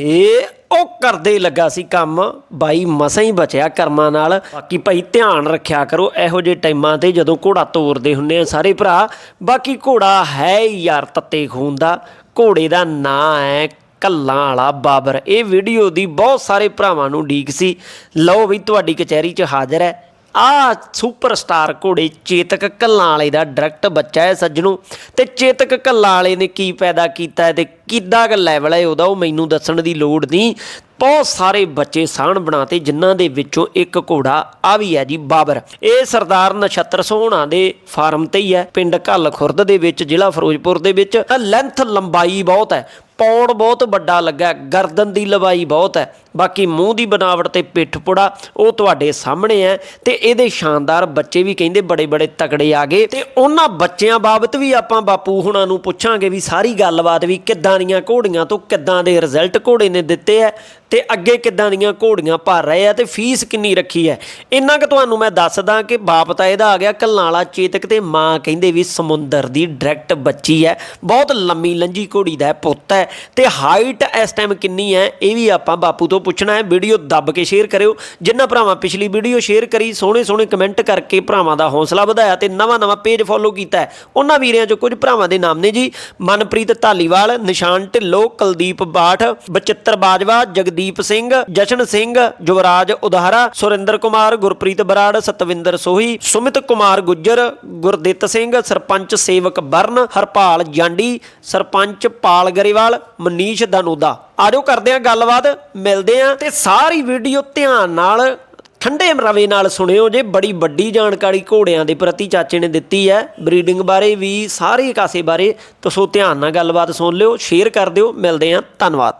ਏ ਉਹ ਕਰਦੇ ਲੱਗਾ ਸੀ ਕੰਮ। ਬਾਈ ਮਸਾਂ ਹੀ ਬਚਿਆ ਕਰਮਾਂ ਨਾਲ। ਬਾਕੀ ਭਾਈ ਧਿਆਨ ਰੱਖਿਆ ਕਰੋ, ਇਹੋ ਜਿਹੇ ਟਾਈਮਾਂ ਤੇ ਜਦੋਂ ਘੋੜਾ ਤੋਰਦੇ ਹੁੰਨੇ ਆ ਸਾਰੇ ਭਰਾ। ਬਾਕੀ ਘੋੜਾ ਹੈ ਹੀ ਯਾਰ ਤੱਤੇ ਖੂਨ ਦਾ। ਘੋੜੇ ਦਾ ਨਾਂ ਹੈ ਕੱਲਾਂ ਵਾਲਾ ਬਾਬਰ। ਇਹ ਵੀਡੀਓ ਦੀ ਬਹੁਤ ਸਾਰੇ ਭਰਾਵਾਂ ਨੂੰ ਡੀਕ ਸੀ। ਲਓ ਵੀ ਤੁਹਾਡੀ ਕਚਹਿਰੀ 'ਚ ਹਾਜ਼ਰ ਹੈ। ਆ ਸੁਪਰਸਟਾਰ ਘੋੜੇ ਚੇਤਕ ਕੱਲਾਂ ਵਾਲੇ ਦਾ ਡਾਇਰੈਕਟ ਬੱਚਾ ਹੈ ਸੱਜਣੋ। ਤੇ ਚੇਤਕ ਕੱਲਾਂ ਵਾਲੇ ਨੇ ਕੀ ਪੈਦਾ ਕੀਤਾ ਹੈ ਤੇ ਕਿੱਦਾਂ ਕ ਲੈਵਲ ਹੈ ਉਹਦਾ, ਉਹ ਮੈਨੂੰ ਦੱਸਣ ਦੀ ਲੋੜ ਨਹੀਂ। ਬਹੁਤ ਸਾਰੇ ਬੱਚੇ ਸਾਹਣ ਬਣਾਤੇ ਜਿਨ੍ਹਾਂ ਦੇ ਵਿੱਚੋਂ ਇੱਕ ਘੋੜਾ ਆ ਵੀ ਹੈ ਜੀ ਬਾਬਰ। ਇਹ ਸਰਦਾਰ ਨਛੱਤਰ ਸੋਹਣਾ ਦੇ ਫਾਰਮ ਤੇ ਹੀ ਹੈ, ਪਿੰਡ ਘੱਲ ਖੁਰਦ ਦੇ ਵਿੱਚ, ਜ਼ਿਲ੍ਹਾ ਫਿਰੋਜ਼ਪੁਰ ਦੇ ਵਿੱਚ। ਲੈਂਥ ਲੰਬਾਈ ਬਹੁਤ ਹੈ। ਪੌੜ ਬਹੁਤ ਵੱਡਾ ਲੱਗਾ ਗਰਦਨ ਦੀ ਲੰਬਾਈ ਬਹੁਤ ਹੈ। ਬਾਕੀ ਮੂੰਹ ਦੀ ਬਣਾਵਟ ਤੇ ਪਿੱਠ ਪੁੜਾ ਉਹ ਤੁਹਾਡੇ ਸਾਹਮਣੇ ਹੈ ਤੇ ਇਹਦੇ ਸ਼ਾਨਦਾਰ ਬੱਚੇ ਵੀ ਕਹਿੰਦੇ ਬੜੇ ਬੜੇ ਤਕੜੇ ਆ ਗਏ। ਤੇ ਉਹਨਾਂ ਬੱਚਿਆਂ ਬਾਬਤ ਵੀ ਆਪਾਂ ਬਾਪੂ ਹੁਣਾਂ ਨੂੰ ਪੁੱਛਾਂਗੇ ਵੀ ਸਾਰੀ ਗੱਲਬਾਤ ਵੀ ਕਿੱਦਾਂ ਦੀਆਂ ਘੋੜੀਆਂ ਤੋਂ ਕਿੱਦਾਂ ਦੇ ਰਿਜ਼ਲਟ ਘੋੜੇ ਨੇ ਦਿੱਤੇ ਹੈ ਤੇ ਅੱਗੇ ਕਿੱਦਾਂ ਦੀਆਂ ਘੋੜੀਆਂ ਭਰ ਰਹੇ ਆ ਤੇ ਫੀਸ ਕਿੰਨੀ ਰੱਖੀ ਹੈ। ਇੰਨਾ ਕਿ ਤੁਹਾਨੂੰ ਮੈਂ ਦੱਸਦਾ ਕਿ ਬਾਪ ਤਾਂ ਇਹਦਾ ਆ ਗਿਆ ਕੱਲਾਂ ਚੇਤਕ ਤੇ ਮਾਂ ਕਹਿੰਦੇ ਵੀ ਸਮੁੰਦਰ ਦੀ ਡਾਇਰੈਕਟ ਬੱਚੀ ਹੈ। ਬਹੁਤ ਲੰਮੀ ਲੰਜੀ ਘੋੜੀ ਦਾ ਪੁੱਤ ਹੈ। ਤੇ ਹਾਈਟ ਇਸ ਟਾਈਮ ਕਿੰਨੀ ਹੈ, ਇਹ ਵੀ ਆਪਾਂ ਬਾਪੂ ਤੋਂ ਪੁੱਛਣਾ ਹੈ। ਵੀਡੀਓ ਦੱਬ ਕੇ ਸ਼ੇਅਰ ਕਰਿਓ। ਜਿੰਨਾ ਭਰਾਵਾਂ ਪਿਛਲੀ ਵੀਡੀਓ ਸ਼ੇਅਰ ਕਰੀ, ਸੋਹਣੇ ਸੋਹਣੇ ਕਮੈਂਟ ਕਰਕੇ ਭਰਾਵਾਂ ਦਾ ਹੌਸਲਾ ਵਧਾਇਆ ਤੇ ਨਵਾਂ ਨਵਾਂ ਪੇਜ ਫੋਲੋ ਕੀਤਾ ਉਹਨਾਂ ਵੀਰਿਆਂ ਚੋਂ ਕੁਝ ਭਰਾਵਾਂ ਦੇ ਨਾਮ ਨੇ ਜੀ। ਮਨਪ੍ਰੀਤ ਧਾਲੀਵਾਲ, ਨਿਸ਼ਾਨ ਢਿੱਲੋਂ, ਕੁਲਦੀਪ ਬਾਠ, ਬਚਿੱਤਰ ਬਾਜਵਾ, ਜਗਦੀਪ ਸਿੰਘ, ਜਸ਼ਨ ਸਿੰਘ ਯੁਵਰਾਜ ਉਧਾਰਾ, ਸੁਰਿੰਦਰ ਕੁਮਾਰ, ਗੁਰਪ੍ਰੀਤ ਬਰਾੜ, ਸਤਵਿੰਦਰ ਸੋਹੀ, ਸੁਮਿਤ ਕੁਮਾਰ ਗੁੱਜਰ, ਗੁਰਦਿੱਤ ਸਿੰਘ, ਸਰਪੰਚ ਸੇਵਕ ਬਰਨ, ਹਰਪਾਲ ਜਾਂਡੀ, ਸਰਪੰਚ ਪਾਲ ਗਰੇਵਾਲ ਮਨੀਸ਼ ਦਨੂਦਾ ਆਜੋ ਕਰਦੇ ਆ ਗੱਲਬਾਤ, ਮਿਲਦੇ ਆ ਤੇ ਸਾਰੀ ਵੀਡੀਓ ਧਿਆਨ ਨਾਲ, ਠੰਡੇ ਰਵੇ ਨਾਲ ਸੁਣਿਓ ਜੇ ਬੜੀ ਵੱਡੀ ਜਾਣਕਾਰੀ ਘੋੜਿਆਂ ਦੇ ਪ੍ਰਤੀ ਚਾਚੇ ਨੇ ਦਿੱਤੀ ਹੈ। ਬਰੀਡਿੰਗ ਬਾਰੇ ਵੀ, ਸਾਰੇ ਕਾਸੇ ਬਾਰੇ ਤਸੋ ਧਿਆਨ ਨਾਲ ਗੱਲਬਾਤ ਸੁਣ ਲਿਓ, ਸ਼ੇਅਰ ਕਰ ਦਿਓ। ਮਿਲਦੇ ਆ ਧੰਨਵਾਦ।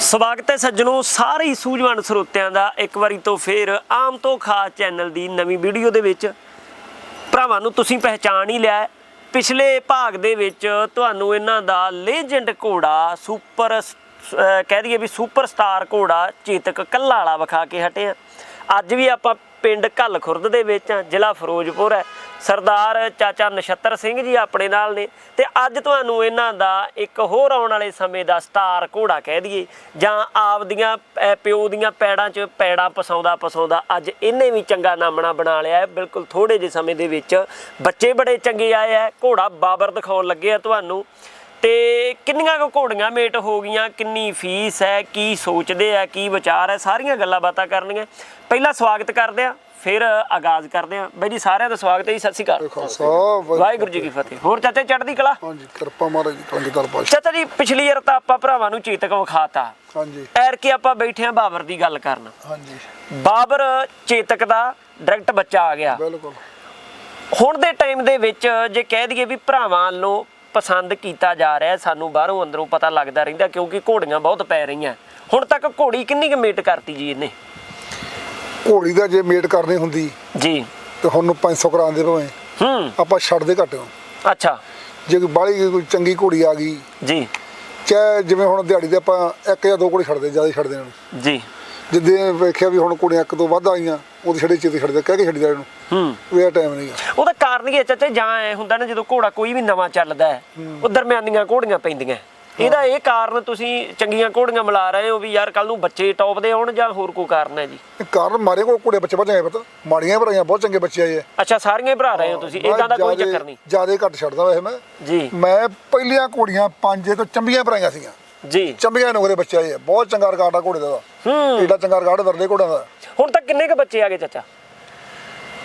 ਸਵਾਗਤ ਹੈ ਸੱਜਣੋ ਸਾਰੇ ਹੀ ਸੂਝਵਾਨ ਸਰੋਤਿਆਂ ਦਾ। ਇੱਕ ਵਾਰੀ ਤੋਂ ਫੇਰ ਆਮ ਤੋਂ ਖਾਸ ਚੈਨਲ ਦੀ ਨਵੀਂ ਵੀਡੀਓ ਦੇ ਵਿੱਚ। ਭਰਾਵਾਂ ਨੂੰ ਤੁਸੀਂ ਪਹਿਚਾਣ ਹੀ ਲਿਆ ਪਿਛਲੇ ਭਾਗ ਦੇ ਵਿੱਚ ਤੁਹਾਨੂੰ ਇਹਨਾਂ ਦਾ ਲੈਜੈਂਡ ਘੋੜਾ ਸੁਪਰ ਕਹਿ ਦਈਏ ਵੀ ਸੁਪਰਸਟਾਰ ਘੋੜਾ ਚੇਤਕ ਕੱਲਾ ਵਾਲਾ ਵਿਖਾ ਕੇ ਹਟੇ ਆ। ਅੱਜ ਵੀ ਆਪਾਂ ਪਿੰਡ ਘੱਲ ਖੁਰਦ ਦੇ ਵਿੱਚ ਆ, ਜ਼ਿਲ੍ਹਾ ਫਿਰੋਜ਼ਪੁਰ ਹੈ। ਸਰਦਾਰ ਚਾਚਾ ਨਛੱਤਰ ਸਿੰਘ ਜੀ ਆਪਣੇ ਨਾਲ ਨੇ ਤੇ ਅੱਜ ਤੁਹਾਨੂੰ ਇਹਨਾਂ ਦਾ ਇੱਕ ਹੋਰ ਆਉਣ ਵਾਲੇ ਸਮੇਂ ਦਾ ਸਟਾਰ ਘੋੜਾ ਕਹਿ ਦਈਏ, ਜਾਂ ਆਪਦੀਆਂ, ਅਹ, ਪਿਓ ਦੀਆਂ ਪੈੜਾਂ 'ਚ ਪੈੜਾਂ ਪਸਾਉਂਦਾ ਪਸਾਉਂਦਾ ਅੱਜ ਇਹਨੇ ਵੀ ਚੰਗਾ ਨਾਮਣਾ ਬਣਾ ਲਿਆ ਹੈ। ਬਿਲਕੁਲ ਥੋੜੇ ਜਿਹੇ ਸਮੇਂ ਦੇ ਵਿੱਚ ਬੱਚੇ ਬੜੇ ਚੰਗੇ ਆਏ ਆ ਘੋੜਾ ਬਾਬਰ ਦਿਖਾਉਣ ਲੱਗੇ ਆ ਤੁਹਾਨੂੰ। ਤੇ ਕਿੰਨੀਆਂ ਕੁ ਘੋੜੀਆਂ ਮੇਟ ਹੋ ਗਈਆਂ, ਕਿੰਨੀ ਫੀਸ ਹੈ, ਕੀ ਸੋਚਦੇ ਆ, ਕੀ ਵਿਚਾਰ ਹੈ, ਸਾਰੀਆਂ ਗੱਲਾਂ ਬਾਤਾਂ ਕਰਨੀਆਂ। ਪਹਿਲਾਂ ਸਵਾਗਤ ਕਰਦੇ ਆ। ਫਿਰ ਆਗਾਜ਼ ਕਰਦੇ ਆ ਬਾਈ ਜੀ ਸਾਰਿਆਂ ਦਾ ਸਵਾਗਤ ਹੈ ਜੀ ਸਤਿ ਸ਼੍ਰੀ ਅਕਾਲ। ਵਾਹਿਗੁਰੂ ਜੀ ਕੀ ਫਤਿਹ। ਹੋਰ ਚਾਚਾ ਚੜ੍ਹਦੀ ਕਲਾ? ਹਾਂਜੀ ਕਿਰਪਾ ਮਹਾਰਾਜ ਜੀ ਦਰ ਪਾਸ਼ ਚਾਚਾ ਜੀ ਪਿਛਲੀ ਵਾਰ ਤਾਂ ਆਪਾਂ ਭਰਾਵਾਂ ਨੂੰ ਚੇਤਕ ਵਿਖਾਤਾ। ਹਾਂਜੀ। ਐਰ ਕੇ ਆਪਾਂ ਬੈਠੇ ਆ ਬਾਬਰ ਦੀ ਗੱਲ ਕਰਨ। ਹਾਂਜੀ। ਬਾਬਰ ਚੇਤਕ ਦਾ ਡਾਇਰੈਕਟ ਬੱਚਾ ਆ ਗਿਆ। ਬਿਲਕੁਲ। ਹੁਣ ਦੇ ਟਾਈਮ ਦੇ ਵਿੱਚ ਜੇ ਕਹਿ ਦਈਏ ਵੀ ਭਰਾਵਾਂ ਵੱਲੋਂ ਪਸੰਦ ਕੀਤਾ ਜਾ ਰਿਹਾ ਹੈ, ਸਾਨੂੰ ਬਾਹਰੋਂ ਅੰਦਰੋਂ ਪਤਾ ਲੱਗਦਾ ਰਹਿੰਦਾ ਕਿਉਂਕਿ ਘੋੜੀਆਂ ਬਹੁਤ ਪੈ ਰਹੀਆਂ। ਹੁਣ ਤੱਕ ਘੋੜੀ ਕਿੰਨੀ ਕੁ ਮੇਟ ਕਰਤੀ ਜੀ ਇਹਨੇ? ਘੋੜੀ ਦਾ ਜੇ ਮੇਟ ਕਰਨੀ ਹੁੰਦੀ ਜੀ। ਤੇ ਹੁਣ ਨੂੰ 500 ਕਰਾਉਂਦੇ ਭਾਵੇਂ। ਹੂੰ। ਆਪਾਂ ਛੱਡਦੇ ਘੱਟ। ਹਾਂ ਅੱਛਾ। ਜੇ ਕੋਈ ਬਾਹਲੀ ਕੋਈ ਚੰਗੀ ਘੋੜੀ ਆ ਗਈ ਜੀ। ਚਾਹੇ ਜਿਵੇਂ ਹੁਣ ਦਿਹਾੜੀ ਦੇ ਆਪਾਂ ਇੱਕ ਜਾਂ ਦੋ ਘੋੜੀ ਛੱਡਦੇ ਜ਼ਿਆਦਾ ਛੱਡਦੇ ਇਹਨਾਂ ਜੀ। ਨੂੰ ਜਿੱਦੇ ਵੇਖਿਆ ਵੀ ਹੁਣ ਘੋੜੀਆਂ ਇੱਕ ਤੋਂ ਵੱਧ ਆਈਆਂ ਉਹਦੀ ਛੱਡੇ ਚੇਤੇ ਛੱਡਦੇ ਕਹਿ ਕੇ ਛੱਡਦੇ ਇਹਨੂੰ। ਹੂੰ। ਵੀ ਇਹ ਟਾਈਮ ਨਹੀਂਗਾ ਉਹਦਾ ਕਾਰਨ ਕੀ ਹੈ ਚਾਚਾ ਜਾਂ ਐ ਹੁੰਦਾ ਨਾ ਜਦੋਂ ਘੋੜਾ ਕੋਈ ਵੀ ਨਵਾਂ ਚੱਲਦਾ ਹੈ। ਉਹ ਦਰਮਿਆਨੀਆਂ ਘੋੜੀਆਂ ਪੈਂਦੀਆਂ। ਇਹਦਾ ਇਹ ਕਾਰਨ ਤੁਸੀਂ ਚੰਗੀਆਂ ਘੋੜੀਆਂ ਮਿਲਾ ਰਹੇ ਹੋ ਵੀ ਯਾਰ ਕੱਲ ਨੂੰ ਬੱਚੇ ਟੌਪ ਦੇ ਆਉਣ ਜਾਂ ਹੋਰ ਕੋਈ ਕਾਰਨ ਹੈ ਜੀ? ਕਾਰਨ ਮਾਰੇ ਕੋਲ ਘੋੜੇ ਬੱਚੇ ਵੱਧ ਪਤਾ। ਮਾੜੀਆਂ ਭਰਾਈਆਂ ਬਹੁਤ ਚੰਗੇ ਬੱਚੇ ਆਏ ਅੱਛਾ ਸਾਰੀਆਂ ਹੀ ਭਰਾ ਰਹੇ ਹੋ ਤੁਸੀਂ। ਇਦਾਂ ਦਾ ਕੋਈ ਚੱਕਰ ਨਹੀਂ। ਜ਼ਿਆਦਾ ਘੱਟ ਛੱਡਦਾ ਵੈਸੇ ਮੈਂ। ਜੀ। ਮੈਂ ਪਹਿਲੀਆਂ ਘੋੜੀਆਂ ਪੰਜ ਤੋਂ ਚੰਬੀਆਂ ਭਰਾਈਆਂ ਸੀਗੀਆਂ। ਜੀ। ਚੰਬੀਆਂ ਨੁਕਰੇ ਬੱਚੇ ਆਏ ਬਹੁਤ ਚੰਗਾ ਰਿਕਾਰਡ ਆ ਘੋੜੇ ਦਾ। ਹੂੰ। ਏਡਾ ਚੰਗਾ ਰਿਕਾਰਡ ਵਰਲੇ ਘੋੜਿਆਂ ਦਾ। ਹੁਣ ਤੱਕ ਕਿੰਨੇ ਕ ਬੱਚੇ ਆ ਗਏ ਚਾਚਾ?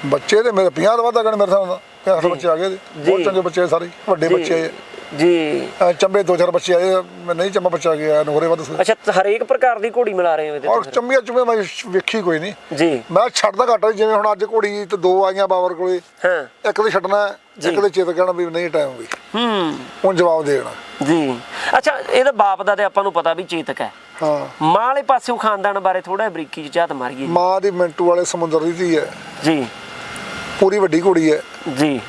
ਬੱਚੇ ਤੇ ਮੇਰੇ 50 ਤੋਂ ਵੱਧ ਆ ਗਏ ਮੇਰੇ ਸਾਹਮਣੇ ਤੇ ਹੱਥ ਬੱਚੇ ਆ ਗਏ ਇਹਦੇ। ਬਹੁਤ। ਚੰਗੇ ਬੱਚੇ ਸਾਰੇ। ਵੱਡੇ ਬੱਚੇ ਆਏ ਜੀ। ਚੰਬੇ ਦੋ ਚਾਰ ਬੱਚੇ ਆਏ ਮੈਂ ਨਹੀਂ ਚੰਬਾ ਬੱਚਾ ਗਿਆ ਨੁਕਰੇ ਵੱਧ ਸੀ ਅੱਛਾ ਤਾਂ ਹਰੇਕ ਪ੍ਰਕਾਰ ਦੀ ਘੋੜੀ ਮਿਲਾ ਰਹੇ ਹੋ ਇਹਦੇ ਔਰ ਚੰਬੀਆਂ ਚੁੰਬੀਆਂ ਮੈਂ ਵੇਖੀ ਕੋਈ ਨਹੀਂ? ਜੀ। ਮੈਂ ਛੱਡਦਾ ਘੱਟ ਆ, ਜਿਵੇਂ ਹੁਣ ਅੱਜ ਘੋੜੀ ਤੇ ਦੋ ਆਈਆਂ ਬਾਬਰ ਕੋਲੇ ਹਾਂ। ਇੱਕ ਤੇ ਛੱਡਣਾ ਹੈ। ਇੱਕ ਤੇ ਚੇਤ ਕਹਿਣਾ ਵੀ ਨਹੀਂ ਟਾਈਮ ਵੀ ਹੂੰ। ਹੁਣ ਜਵਾਬ ਦੇਣਾ। ਜੀ। ਅੱਛਾ ਇਹਦਾ ਬਾਪ ਦਾ ਤੇ ਆਪਾਂ ਨੂੰ ਪਤਾ ਵੀ ਚੇਤਕ ਹੈ। ਹਾਂ। ਮਾਂ ਵਾਲੇ ਪਾਸਿਓਂ ਖਾਨਦਾਨ ਬਾਰੇ ਥੋੜਾ ਬਰੀਕੀ ਚ ਝਾਤ ਮਾਰੀਏ। ਮਾਂ ਦੀ ਮਿੰਟੂ ਵਾਲੇ ਸਮੁੰਦਰ ਦੀ ਧੀ ਹੈ। ਜੀ। ਪੂਰੀ ਵੱਡੀ ਘੋੜੀ ਹੈ। ਜੀ।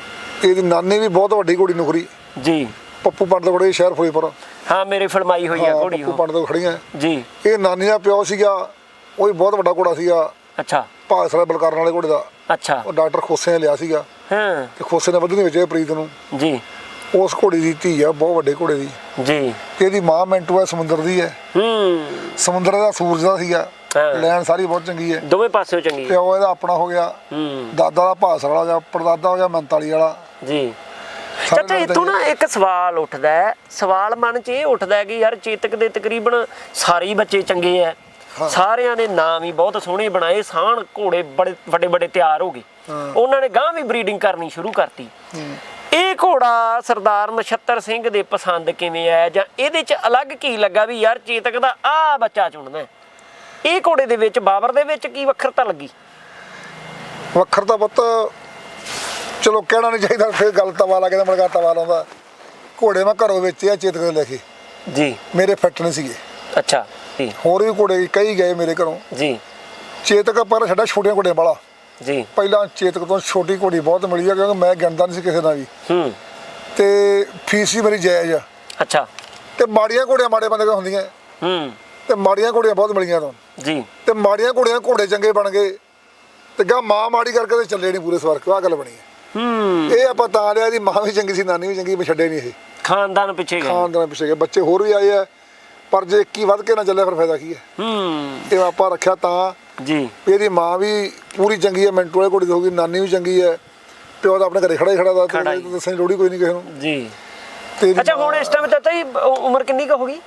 ਇਹਦੀ ਨਾਨੀ ਵੀ ਬਹੁਤ ਵੱਡੀ ਘੋੜੀ ਨੁਕਰੀ। ਜੀ। ਪੱਪੂ ਪੰਡ ਦੇ ਬੜੇ ਸ਼ਹਿਰ ਫਰੀਦਪੁਰ ਹਾਂ ਮੇਰੇ ਫਲਮਾਈ ਹੋਈ ਆ ਹਾਂ, ਘੋੜੀ ਪੱਪੂ ਉਹ ਪੰਡ ਤੋਂ ਖੜੀਆਂ ਜੀ। ਇਹ ਨਾਨੀ ਦਾ ਪਿਓ ਸੀਗਾ ਉਹ ਵੀ ਬਹੁਤ ਵੱਡਾ ਘੋੜਾ ਸੀਗਾ। ਅੱਛਾ। ਭਾਗਸਰਾ ਬਲਕਾਰਨ ਵਾਲੇ ਘੋੜੇ ਦਾ। ਅੱਛਾ। ਉਹ ਡਾਕਟਰ ਖੋਸੇ ਨੇ ਲਿਆ ਸੀਗਾ। ਹਾਂ। ਤੇ ਖੋਸੇ ਨੇ ਵਧੂ ਨਹੀਂ ਵੇਚਿਆ ਪ੍ਰੀਤ ਨੂੰ। ਜੀ। ਉਸ ਘੋੜੀ ਦੀ ਧੀ ਆ ਬਹੁਤ ਵੱਡੇ ਘੋੜੇ ਦੀ। ਜੀ। ਇਹਦੀ ਮਾਂ ਮਿੰਟੂ ਹੈ ਸਮੁੰਦਰ ਦੀ ਹੈ ਹੂੰ। ਸਮੁੰਦਰ ਦਾ ਸੂਰਜ ਦਾ ਸੀਗਾ। ਹਾਂ। ਲੈਣ ਸਾਰੀ ਬਹੁਤ ਚੰਗੀ ਹੈ ਦੋਵੇਂ ਪਾਸਿਓਂ ਚੰਗੀ ਪਿਓ ਇਹਦਾ ਆਪਣਾ ਹੋ ਗਿਆ। ਹੂੰ। ਦਾਦਾ ਦਾ ਭਾਸਰ ਵਾਲਾ ਗਿਆ ਪੜਦਾਦਾ ਹੋ ਗਿਆ ਮੰਤਾਲੀ ਵਾਲਾ। ਜੀ। ਸਾਰੇ ਚਾਚਾ ਇਤੋਂ ਨਾ ਇੱਕ ਸਵਾਲ ਉੱਠਦਾ ਹੈ। ਸਵਾਲ ਮਨ 'ਚ ਇਹ ਉੱਠਦਾ ਹੈ ਕਿ ਯਾਰ ਚੇਤਕ ਦੇ ਤਕਰੀਬਨ ਸਾਰੇ ਹੀ ਬੱਚੇ ਚੰਗੇ ਐ। ਸਾਰਿਆਂ ਦੇ ਨਾਮ ਹੀ ਬਹੁਤ ਸੋਹਣੇ ਬਣਾਏ ਸਾਣ ਘੋੜੇ ਬੜੇ ਵੱਡੇ ਵੱਡੇ ਤਿਆਰ ਹੋ ਗਏ। ਉਹਨਾਂ ਨੇ ਗਾਂ ਵੀ ਬਰੀਡਿੰਗ ਕਰਨੀ ਸ਼ੁਰੂ ਕਰਤੀ। ਇਹ ਘੋੜਾ ਸਰਦਾਰ ਨਛੱਤਰ ਸਿੰਘ ਦੇ ਪਸੰਦ ਕਿਵੇਂ ਆਇਆ ਜਾਂ ਇਹਦੇ 'ਚ ਅਲੱਗ ਕੀ ਲੱਗਾ ਵੀ ਯਾਰ ਚੇਤਕ ਦਾ ਆ ਬੱਚਾ ਚੁਣਨਾ। ਇਹ ਘੋੜੇ ਦੇ ਵਿੱਚ ਬਾਬਰ ਦੇ ਵਿੱਚ ਕੀ ਵੱਖਰਤਾ ਲੱਗੀ? ਵੱਖਰ ਤਾਂ ਪੁੱਤ ਚਲੋ ਕਹਿਣਾ ਨਹੀਂ ਚਾਹੀਦਾ ਫਿਰ ਗੱਲ ਤਵਾ ਲਾ ਕੇ ਤਾਂ ਮੜਗਾ ਤਵਾ ਲਾਉਂਦਾ। ਘੋੜੇ ਮੈਂ ਘਰੋਂ ਵੇਚੇ ਆ ਚੇਤਕ ਦੇ ਲੈ ਕੇ। ਜੀ। ਮੇਰੇ ਫਿੱਟ ਨਹੀਂ ਸੀਗੇ। ਅੱਛਾ ਜੀ। ਹੋਰ ਵੀ ਘੋੜੇ ਕਈ ਗਏ ਮੇਰੇ ਘਰੋਂ। ਜੀ। ਚੇਤਕ ਪਰ ਛੱਡਾ ਛੋਟੀਆਂ ਘੋੜੀਆਂ ਵਾਲਾ। ਜੀ। ਪਹਿਲਾਂ ਚੇਤਕ ਤੋਂ ਛੋਟੀ ਘੋੜੀ ਬਹੁਤ ਮਿਲੀ ਆ ਕਿਉਂਕਿ ਮੈਂ ਗਿਣਦਾ ਨਹੀਂ ਸੀ ਕਿਸੇ ਨਾਲ ਵੀ। ਹੂੰ। ਤੇ ਫੀਸ ਵੀ ਮੇਰੀ ਜਾਇਜ਼ ਆ। ਅੱਛਾ। ਤੇ ਮਾੜੀਆਂ ਘੋੜੀਆਂ ਮਾੜੇ ਬੰਦੇ ਕੋਲ ਹੁੰਦੀਆਂ। ਹੂੰ। ਤੇ ਮਾੜੀਆਂ ਘੋੜੀਆਂ ਬਹੁਤ ਮਿਲੀਆਂ ਤੋਂ। ਜੀ। ਤੇ ਮਾੜੀਆਂ ਘੋੜੀਆਂ ਘੋੜੇ ਚੰਗੇ ਬਣ ਗਏ। ਤੇ ਗਾ ਮਾਂ ਮਾੜੀ ਕਰਕੇ ਤੇ ਚੱਲੇ ਨਹੀਂ ਪੂਰੇ ਸਵਾਰ ਆ ਗੱਲ ਬਣੀ ਹੈ ਹੂੰ। ਇਹ ਆਪਾਂ ਤਾਂ ਲਿਆ ਦੀ ਮਾਂ ਵੀ ਚੰਗੀ ਸੀ ਨਾਨੀ ਵੀ ਚੰਗੀ ਛੱਡੇ ਨਹੀਂ ਇਹ। ਖਾਨਦਾਨ ਪਿੱਛੇ ਗਏ। ਖਾਨਦਾਨ ਪਿੱਛੇ ਗਏ। ਬੱਚੇ ਹੋਰ ਵੀ ਆਏ ਆ ਪਰ ਜੇ 21 ਵੱਧ ਕੇ ਨਾ ਚੱਲਿਆ ਫਿਰ ਫਾਇਦਾ ਕੀ ਹੈ? ਹੂੰ। ਇਹ ਆਪਾਂ ਰੱਖਿਆ ਤਾਂ। ਜੀ। ਇਹਦੀ ਮਾਂ ਵੀ ਪੂਰੀ ਚੰਗੀ ਹੈ ਮਿੰਟੂ ਵਾਲੇ ਘੋੜੀ ਦੀ ਹੋ ਗਈ ਨਾਨੀ ਵੀ ਚੰਗੀ ਹੈ। ਪਿਓ ਤਾਂ ਆਪਣੇ ਘਰੇ ਖੜਾ ਹੀ ਖੜਾ ਦਾ ਹੀ। ਤੇ ਦੱਸਣ ਦੀ ਲੋੜ ਹੀ ਕੋਈ ਨਹੀਂ ਕਿਸੇ ਨੂੰ। ਜੀ। ਤੇ ਅੱਛਾ ਹੁਣ ਇਸ ਟਾਈਮ ਉ- ਉਮਰ ਕਿੰਨੀ ਕੁ ਹੋ ਗਈ?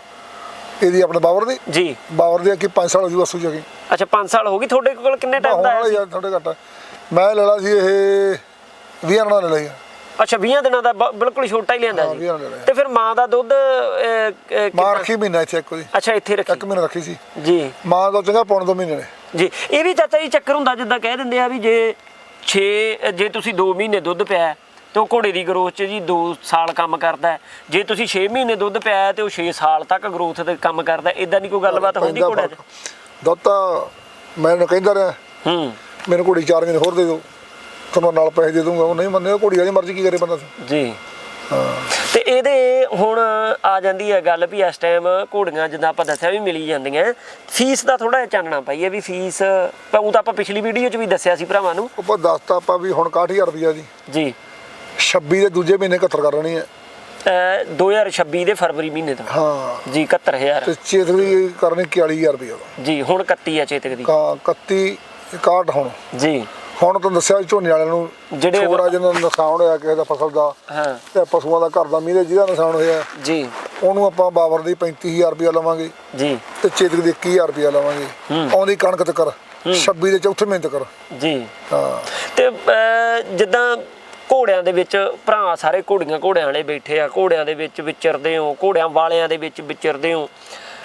ਇਹਦੀ ਆਪਣੇ ਬਾਬਰ ਦੀ? ਜੀ। ਬਾਬਰ ਦੀ ਕਿ 5 ਸਾਲ ਹੋ ਜੂ ਅਸੂ ਜਾ ਕੇ ਅੱਛਾ 5 ਸਾਲ ਹੋ ਗਈ ਤੁਹਾਡੇ ਕੋਲ ਕਿੰਨੇ ਟਾਈਮ ਦਾ ਯਾਰ ਥੋੜੇ ਘੱਟ। ਮੈਂ ਲੈ ਲਾ ਸੀ ਇਹ 20 ਅਣਾ ਲੈ ਲਿਆ ਅੱਛਾ 20 ਦਿਨਾਂ ਦਾ ਬ- ਬਿਲਕੁਲ ਛੋਟਾ ਹੀ ਲਿਆਂਦਾ ਹਾਂ, ਸੀ। 20 ਦਿਨਾਂ ਦਾ ਲਿਆ। ਤੇ ਫਿਰ ਮਾਂ ਦਾ ਦੁੱਧ ਅਹ, ਅਹ, ਮਾਂ ਰੱਖੀ ਮਹੀਨਾ ਇੱਥੇ ਇੱਕ ਉਹਦੀ ਅੱਛਾ ਇੱਥੇ ਇੱਕ ਰੱਖੀ ਮਹੀਨਾ ਰੱਖੀ ਸੀ। ਜੀ। ਮਾਂ ਦਾ ਚੰਗਾ ਪੌਣ ਦੋ ਮਹੀਨੇ ਨੇ। ਜੀ ਇਹ ਵੀ ਚਾਚਾ ਜੀ ਚੱਕਰ ਹੁੰਦਾ ਜਿੱਦਾਂ ਕਹਿ ਦਿੰਦੇ ਆ ਵੀ ਜੇ 6 ਜੇ ਤੁਸੀਂ 2 ਮਹੀਨੇ ਦੁੱਧ ਪਿਆ ਤੇ ਉਹ ਘੋੜੇ ਦੀ ਗਰੋਥ 'ਚ ਜੀ 2 ਸਾਲ ਕੰਮ ਕਰਦਾ ਹੈ। ਜੇ ਤੁਸੀਂ 6 ਮਹੀਨੇ ਦੁੱਧ ਪਿਆ ਤੇ ਉਹ 6 ਸਾਲ ਤੱਕ ਗਰੋਥ ਤੇ ਕੰਮ ਕਰਦਾ ਇਦਾਂ ਦੀ ਕੋਈ ਗੱਲਬਾਤ ਹੁੰਦੀ ਪੈਂਦਾ ਘੋੜਿਆਂ 'ਚ? ਫ਼ਰਕ। ਦੁੱਧ ਤਾਂ ਮੈਂ ਕਹਿੰਦਾ ਰਿਹਾ। ਹੂੰ। ਮੈਨੂੰ ਘੋੜੀ 4 ਮਹੀਨੇ ਹੋਰ ਦੇ ਦਿਓ। ਤੁਹਾਨੂੰ ਨਾਲ ਪੈਸੇ ਦੇ ਦੂੰਗਾ ਉਹ ਨਹੀਂ ਮੰਨਿਆ ਘੋੜੀ ਵਾਲੀ ਮਰਜ਼ੀ ਕੀ ਕਰੇ ਬੰਦਾ ਜੀ। ਹਾਂ ਤੇ ਇਹਦੇ ਹੁਣ ਆ ਜਾਂਦੀ ਹੈ ਗੱਲ ਵੀ ਇਸ ਟਾਈਮ ਘੋੜੀਆਂ ਜਿੱਦਾਂ ਆਪਾਂ ਦੱਸਿਆ ਵੀ ਮਿਲੀ ਜਾਂਦੀਆਂ ਫੀਸ ਦਾ ਥੋੜਾ ਜਿਹਾ ਚਾਨਣਾ ਪਾਈਏ ਵੀ ਫੀਸ ਉਹ ਤਾਂ ਆਪਾਂ ਪਿਛਲੀ ਵੀਡੀਓ 'ਚ ਵੀ ਦੱਸਿਆ ਸੀ ਭਰਾਵਾਂ ਨੂੰ। ਉੱਪਰ ਦੱਸਤਾ ਆਪਾਂ ਵੀ ਹੁਣ 61000 ਰੁਪਈਆ ਜੀ। ਜੀ। 26 ਦੇ ਦੂਜੇ ਮਹੀਨੇ 71 ਕਰ ਲੈਣੀ ਹੈ। ਅਹ 2026 ਦੇ ਫਰਵਰੀ ਮਹੀਨੇ ਤੋਂ। ਹਾਂ। ਜੀ 71000 ਤੇ ਚੇਤ ਵੀ ਕਰਨੀ 41000 ਰੁਪਈਆ। ਦਾ ਜੀ ਹੁਣ 31 ਹੈ ਚੇਤਕ ਦੀ। ਕਾ 31 61 ਹੁਣ। ਜੀ। ਹੁਣ ਤੁਹਾਨੂੰ ਦੱਸਿਆ ਝੋਨੇ ਵਾਲਿਆਂ ਨੂੰ ਜਿਹੜੇ- ਛੋਰਾ ਜਿਹਨਾਂ ਦਾ ਨੁਕਸਾਨ ਹੋਇਆ ਕਿਸੇ ਦਾ ਫਸਲ ਦਾ ਹਾਂ। ਤੇ ਪਸ਼ੂਆਂ ਦਾ ਘਰ ਦਾ ਮੀਂਹ ਦੇ ਜਿਹਦਾ ਨੁਕਸਾਨ ਹੋਇਆ। ਜੀ। ਉਹਨੂੰ ਆਪਾਂ ਬਾਵਰ ਦੀ 35000 ਰੁਪਇਆ ਲਵਾਂਗੇ। ਜੀ। ਤੇ ਚੇਤਕ ਦੀ 21000 ਰੁਪਇਆ ਲਵਾਂਗੇ। ਆਉਂਦੀ ਕਣਕ ਤੇ ਕਰ। 26 ਦੇ ਚੌਥੇ ਮਹੀਨੇ ਤੱਕ ਜੀ। ਹਾਂ। ਤੇ ਜਿੱਦਾਂ ਘੋੜਿਆਂ ਦੇ ਵਿੱਚ ਭਰਾ ਸਾਰੇ ਘੋੜੀਆਂ ਘੋੜਿਆਂ ਵਾਲੇ ਬੈਠੇ ਆ। ਘੋੜਿਆਂ ਦੇ ਵਿੱਚ ਵਿਚਰਦੇ ਹੋ ਘੋੜਿਆਂ ਵਾਲਿਆਂ ਦੇ ਵਿੱਚ ਵਿਚਰਦੇ ਹੋ।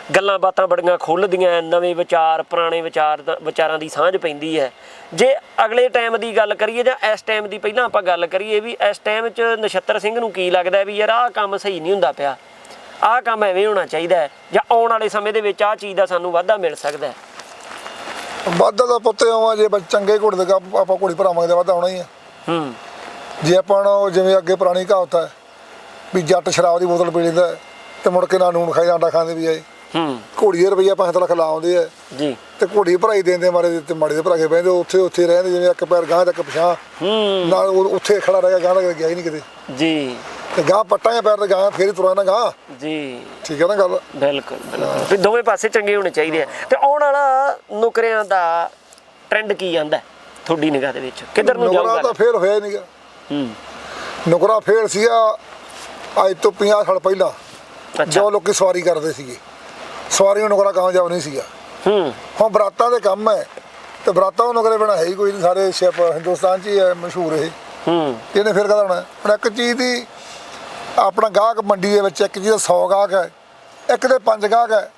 ਗੱਲਾਂ ਬਾਤਾਂ ਬੜੀਆਂ ਖੁੱਲਦੀਆਂ ਨਵੇਂ ਵਿਚਾਰ ਪੁਰਾਣੇ ਵਿਚਾਰ ਵਿਚਾਰਾਂ ਦੀ ਸਾਂਝ ਪੈਂਦੀ ਹੈ ਜੇ ਅਗਲੇ ਟਾਈਮ ਦੀ ਗੱਲ ਕਰੀਏ ਜਾਂ ਇਸ ਟਾਈਮ ਦੀ ਪਹਿਲਾਂ ਆਪਾਂ ਗੱਲ ਕਰੀਏ ਵੀ ਇਸ ਟਾਈਮ 'ਚ ਨਛੱਤਰ ਸਿੰਘ ਨੂੰ ਕੀ ਲੱਗਦਾ ਵੀ ਯਾਰ ਆਹ ਕੰਮ ਸਹੀ ਨਹੀਂ ਹੁੰਦਾ ਪਿਆ। ਆਹ ਕੰਮ ਐਵੇਂ ਹੋਣਾ ਚਾਹੀਦਾ ਹੈ ਜਾਂ ਆਉਣ ਵਾਲੇ ਸਮੇਂ ਦੇ ਵਿੱਚ ਆਹ ਚੀਜ਼ ਦਾ ਸਾਨੂੰ ਵਾਧਾ ਮਿਲ ਸਕਦਾ ਹੈ ਵਾਧਾ ਦਾ ਪੁੱਤੇ ਆਵਾਂ ਜੇ ਬੱਚ- ਚੰਗੇ ਘੋੜੇ ਦੇ ਆਪਾਂ ਘੋੜੀ ਭਰਾਵਾਂਗੇ ਤੇ ਵਾਧਾ ਹੋਣਾ ਹੀ ਹੈ ਹੂੰ। ਜੇ ਆਪਾਂ ਨੂੰ ਜਿਵੇਂ ਅੱਗੇ ਪੁਰਾਣੀ ਕਹਾਵਤ ਹੈ ਵੀ ਜੱਟ ਸ਼ਰਾਬ ਦੀ ਬੋਤਲ ਪੀ ਲੈਂਦਾ ਤੇ ਮੁੜ ਕੇ ਨਾ ਨੂਣ ਖਾਈ ਆਂਡਾ ਖਾਂਦੇ ਵੀ ਆਏ ਹੂੰ। ਘੋੜੀ ਦੇ ਰੁਪਈਆ 5 ਲੱਖ ਲਾਉਂਦੇ ਆ। ਜੀ। ਤੇ ਘੋੜੀ ਭਰਾਈ ਦੇਂਦੇ ਮਾਰੇ ਤੇ ਮਾੜੇ ਦੇ ਭਰਾ ਕੇ ਬਹਿੰਦੇ ਉੱਥੇ ਉੱਥੇ ਰਹਿੰਦੇ ਜਿਵੇਂ ਇੱਕ ਪੈਰ ਗਾਂ ਤੱਕ ਪਿਛਾਂ ਹੂੰ। ਨਾਲ ਉੱਥੇ ਖੜਾ ਰਹਿ ਗਿਆ ਗਾਂ ਤੱਕ ਗਿਆ ਹੀ ਨਹੀਂ ਕਿਤੇ। ਜੀ। ਤੇ ਗਾਂ ਪੱਟਾਂ ਜਾਂ ਪੈਰ ਤੇ ਗਾਂ ਫੇਰ ਹੀ ਤੁਰਾਂ ਨਾ ਗਾਂ ਜੀ। ਠੀਕ ਹੈ ਨਾ ਗੱਲ? ਬਿਲਕੁਲ ਬਿਲਕੁਲ। ਦੋਵੇਂ ਪਾਸੇ ਚੰਗੇ ਹੋਣੇ ਚਾਹੀਦੇ ਆ। ਤੇ ਆਉਣ ਵਾਲਾ ਨੌਕਰੀਆਂ ਦਾ ਟ੍ਰੈਂਡ ਕੀ ਆਂਦਾ ਤੁਹਾਡੀ ਨਿਗਾਹ ਦੇ ਵਿੱਚ? ਕਿੱਧਰ ਨੂੰ ਨੁਕਰਾ ਜਾਊਗਾ? ਤਾਂ ਫੇਰ ਹੋਇਆ ਨਹੀਂਗਾ ਹੂੰ। ਨੁਕਰਾ ਫੇਰ ਸੀਗਾ ਅੱਜ ਤੋਂ 50 ਸਾਲ ਪਹਿਲਾਂ। ਜੋ ਲੋਕੀ ਸਵਾਰੀ ਕਰਦੇ ਸੀਗੇ। ਸਵਾਰੀ ਨੂੰ ਨੁਕਰਾ ਕਾਮਯਾਬ ਨਹੀਂ ਸੀਗਾ। ਹੂੰ। ਹੁਣ ਬਰਾਤਾਂ ਦੇ ਕੰਮ ਹੈ ਤੇ ਬਰਾਤਾਂ ਨੂੰ ਨੁਕਰੇ ਬਣਾ ਹੈ ਹੀ ਕੋਈ ਨਹੀਂ। ਸਾਰੇ ਸ਼ਿਪ ਹਿੰਦੁਸਤਾਨ 'ਚ ਹੀ ਹੈ ਮਸ਼ਹੂਰ ਇਹ। ਹੂੰ। ਇਹਨੇ ਫਿਰ ਕਦਾ ਹੋਣਾ ਹੁਣ ਇੱਕ ਚੀਜ਼ ਦੀ ਆਪਣਾ ਗਾਹਕ ਮੰਡੀ ਦੇ ਵਿੱਚ ਇੱਕ ਚੀਜ਼ ਦਾ 100 ਗਾਹਕ ਹੈ ਇੱਕ ਦੇ ਪੰਜ ਗਾਹਕ ਹੈ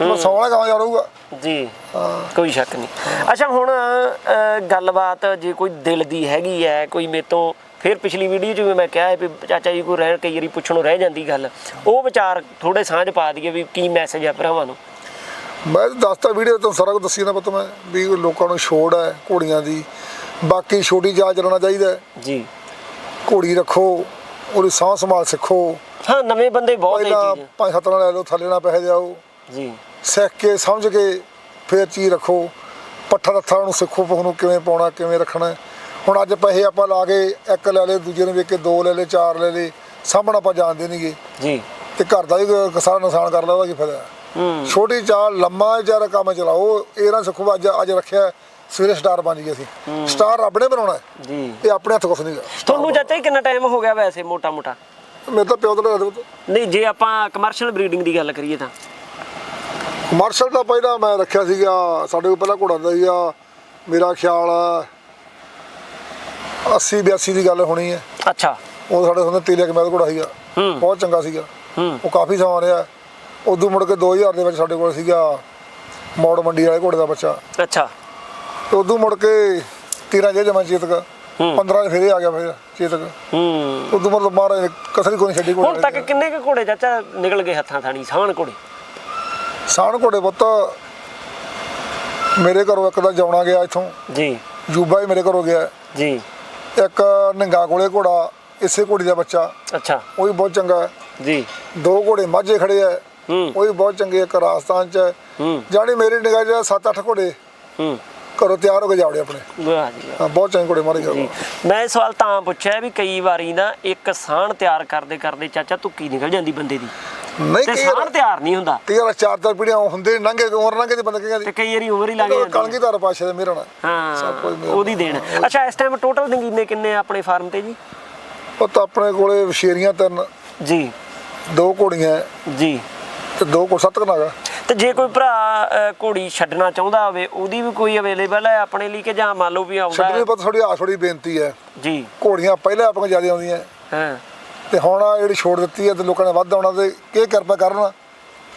ਉਹ 100 ਵਾਲਾ ਕਾਮਯਾਬ ਰਹੂਗਾ ਜੀ। ਕੋਈ ਸ਼ੱਕ ਨਹੀਂ। ਅੱਛਾ ਹੁਣ ਗੱਲਬਾਤ ਜੇ ਕੋਈ ਦਿਲ ਦੀ ਹੈਗੀ ਹੈ ਕੋਈ ਮੇਰੇ ਤੋਂ ਫਿਰ ਪਿਛਲੀ ਵੀਡੀਓ 'ਚ ਵੀ ਮੈਂ ਕਿਹਾ ਵੀ ਚਾਚਾ ਜੀ ਕੋਈ ਰਹਿ ਕਈ ਵਾਰੀ ਪੁੱਛਣੋਂ ਰਹਿ ਜਾਂਦੀ ਗੱਲ। ਉਹ ਵਿਚਾਰ ਥੋੜੇ ਸਾਂਝ ਪਾ ਦਈਏ ਵੀ ਕੀ ਮੈਸੇਜ ਹੈ ਭਰਾਵਾਂ ਨੂੰ। ਮੈਂ ਦੱਸਤਾ ਵੀਡੀਓ ਤੋਂ ਸਾਰਾ ਕੁਝ ਦੱਸੀ ਨਾ ਪਤਾ ਮੈਂ ਵੀ ਲੋਕਾਂ ਨੂੰ ਛੋੜ ਹੈ ਘੋੜੀਆਂ ਦੀ। ਬਾਕੀ ਛੋਟੀ ਜਾ ਚਲਾਉਣਾ ਚਾਹੀਦਾ। ਜੀ। ਘੋੜੀ ਰੱਖੋ ਉਹਦੀ ਸਾਂਭ ਸੰਭਾਲ ਸਿੱਖੋ। ਹਾਂ ਨਵੇਂ ਬੰਦੇ ਬਹੁਤ ਹੈ ਚੀਜ਼ ਪੰਜ ਸੱਤ ਨਾਲ ਲੈ ਲਓ ਥੱਲੇ ਨਾਲ ਪੈਸੇ ਦਿਓ ਜੀ। ਸਿੱਖ ਕੇ ਸਮਝ ਕੇ ਫਿਰ ਚੀਜ਼ ਰੱਖੋ। ਪੱਠਾ ਰੱਥਾ ਨੂੰ ਸਿੱਖੋ ਉਹਨੂੰ ਕਿਵੇਂ ਪਾਉਣਾ ਕਿਵੇਂ ਰੱਖਣਾ। ਹੁਣ ਅੱਜ ਪੈਸੇ ਆਪਾਂ ਲਾ ਕੇ ਇੱਕ ਲੈ ਲਏ ਦੂਜੇ ਨੂੰ ਵੇਖ ਕੇ ਦੋ ਲੈ ਲਏ ਚਾਰ ਲੈ ਲਏ ਸਾਹਮਣਾ ਆਪਾਂ ਜਾਣਦੇ ਨਹੀਂਗੇ ਜੀ। ਤੇ ਘਰ ਦਾ ਵੀ ਸਾਰਾ ਨੁਕਸਾਨ ਕਰ ਉਹਦਾ ਕੀ ਫਾਇਦਾ ਛੋਟੀ ਚਾਲ ਲੰਮਾ ਜਿਹਾ ਕੰਮ ਚਲਾਓ ਇਹ ਨਾ ਸੁਖੋ ਅੱਜ ਅੱਜ ਰੱਖਿਆ ਸਵੇਰੇ ਸਟਾਰ ਬਣ ਗਏ ਅਸੀਂ। ਸਟਾਰ ਰੱਬ ਨੇ ਬਣਾਉਣਾ ਹੈ। ਜੀ। ਇਹ ਆਪਣੇ ਹੱਥ ਕੁਛ ਨਹੀਂ ਤੁਹਾਨੂੰ ਚਾਚਾ ਕਿੰਨਾ ਟਾਈਮ ਹੋ ਗਿਆ ਵੈਸੇ ਮੋਟਾ ਮੋਟਾ ਮੇਰੇ ਤਾਂ ਪਿਓ ਲੱਗਦਾ ਨਹੀਂ ਜੇ ਆਪਾਂ ਕਮਰਸ਼ੀਅਲ ਬਰੀਡਿੰਗ ਦੀ ਗੱਲ ਕਰੀਏ ਤਾਂ। ਮਾਰਸ਼ਲ ਦਾ ਪਹਿਲਾਂ ਮੈਂ ਰੱਖਿਆ ਸੀਗਾ ਸਾਡੇ ਕੋਲ ਪਹਿਲਾਂ ਘੋੜਾ ਹੁੰਦਾ ਸੀਗਾ ਮੇਰਾ ਖਿਆਲ ਆ 80 82 ਦੀ ਗੱਲ ਹੋਣੀ ਹੈ। ਅੱਛਾ। ਉਹ ਸਾਡੇ ਹੁੰਦੇ ਤੀਲੇ ਕਮੈਦ ਘੋੜਾ ਸੀਗਾ। ਬਹੁਤ ਚੰਗਾ ਸੀਗਾ। ਉਹ ਕਾਫੀ ਸਮਾਂ ਰਿਹਾ। ਉਦੋਂ ਮੁੜ ਕੇ 2000 ਦੇ ਵਿੱਚ ਸਾਡੇ ਕੋਲ ਸੀਗਾ ਮੌੜ ਮੰਡੀ ਵਾਲੇ ਘੋੜੇ ਦਾ ਬੱਚਾ। ਅੱਛਾ। ਤੇ ਉਦੋਂ ਮੁੜ ਕੇ 13 ਜੇ ਜਮਾ ਚੇਤਕ। ਹੂੰ। 15 ਚ ਫਿਰ ਆ ਗਿਆ ਫਿਰ ਚੇਤਕ। ਹੂੰ। ਉਦੋਂ ਮਤਲਬ ਮਹਾਰਾਜ ਕਸਰ ਕੋਈ ਛੱਡੀ ਘੋੜੇ ਹੁਣ ਤੱਕ ਕਿੰਨੇ ਕੁ ਘੋੜੇ ਚਾਚਾ ਨਿਕਲ ਗਏ ਹੱਥਾਂ ਥਾਣੀ ਸਾਹਣ ਘੋੜੇ? ਸਾਣ ਘੋੜੇ ਪੁੱਤ ਮੇਰੇ ਘਰੋਂ ਇੱਕ ਦਾ ਜਾਉਣਾ ਗਿਆ ਇੱਥੋਂ। ਜੀ। ਜੂਬਾ ਹੀ ਮੇਰੇ ਘਰੋਂ ਗਿਆ। ਜੀ। ਇੱਕ ਨਿੰਗਾ ਕੋਲੇ ਘੋੜਾ ਇਸੇ ਘੋੜੀ ਦਾ ਬੱਚਾ। ਅੱਛਾ। ਉਹ ਵੀ ਬਹੁਤ ਚੰਗਾ। ਜੀ। ਦੋ ਘੋੜੇ ਮਾਝੇ ਖੜੇ ਆ। ਉਹ ਵੀ ਬਹੁਤ ਚੰਗੇ ਇੱਕ ਰਾਜਸਥਾਨ ਚ। ਜਾਣੀ ਮੇਰੀ ਨਿਗਾਹ 'ਚ 7-8 ਘੋੜੇ। ਹੂੰ। ਘਰੋਂ ਤਿਆਰ ਹੋ ਕੇ ਜਾਵੜੇ ਆਪਣੇ। ਹਾਂ, ਬਹੁਤ ਚੰਗੇ ਘੋੜੇ ਮਾਰੇ ਜੀ। ਗਏ ਮੈਂ ਇਹ ਸਵਾਲ ਤਾਂ ਪੁੱਛਿਆ ਵੀ ਕਈ ਵਾਰੀ ਨਾ ਇੱਕ ਸਾਹਣ ਤਿਆਰ ਕਰਦੇ ਕਰਦੇ ਚਾਚਾ ਤੁੱਕੀ ਨਿਕਲ ਜਾਂਦੀ ਬੰਦੇ ਦੀ। ਨਹੀਂ ਤੇ ਸਾਹਣ ਤਿਆਰ ਨਹੀਂ ਹੁੰਦਾ। ਕਈ ਵਾਰ ਚਾਰ ਚਾਰ ਪੀੜੀਆਂ ਹੁੰਦੇ ਨੰਗੇ ਉਮਰ ਨੰਗੇ ਦੇ ਬੰਦੇ ਤੇ ਕਹਿੰਦੇ ਕਈ ਵਾਰੀ ਉਮਰ ਹੀ ਲੱਗ ਜਾਂਦੀ। ਕਲਗੀਧਰ ਪਾਸ਼ਾ ਦੇ ਮੇਰਾ ਹਾਂ। ਉਹਦੀ ਦੇਣ। ਅੱਛਾ ਇਸ ਟਾਈਮ ਟੋਟਲ ਨਗੀਨੇ ਕਿੰਨੇ ਆਪਣੇ ਫਾਰਮ ਤੇ ਜੀ? ਉਹ ਤਾਂ ਆਪਣੇ ਕੋਲੇ ਵਸ਼ੇਰੀਆਂ ਤਿੰਨ ਜੀ। ਦੋ ਘੋੜੀਆਂ ਜੀ। ਤੇ ਦੋ ਕੋ ਸੱਤ ਕਨਾਗਾ। ਤੇ ਜੇ ਕੋਈ ਭਰਾ ਘੋੜੀ ਛੱਡਣਾ ਚਾਹੁੰਦਾ ਹੋਵੇ ਉਹਦੀ ਵੀ ਕੋਈ ਅਵੇਲੇਬਲ ਹੈ ਆਪਣੇ ਲਈ ਕਿ ਜਾਂ ਮੰਨ ਲਓ ਵੀ ਆਉਂਦਾ ਛੱਡਣੀ? ਪਤਾ ਥੋੜੀ ਆਸ ਥੋੜੀ ਬੇਨਤੀ ਹੈ। ਜੀ। ਘੋੜੀਆਂ ਪਹਿਲਾਂ ਆਪਾਂ ਜ਼ਿਆਦਾ ਆਉਂਦੀਆਂ। ਹਾਂ। ਤੇ ਹੁਣ ਆਹ ਜਿਹੜੀ ਛੋੜ ਦਿੱਤੀ ਹੈ ਤੇ ਲੋਕਾਂ ਨੇ ਵੱਧ ਆਉਣਾ ਤੇ ਕੀ ਕਿਰਪਾ ਕਰਨ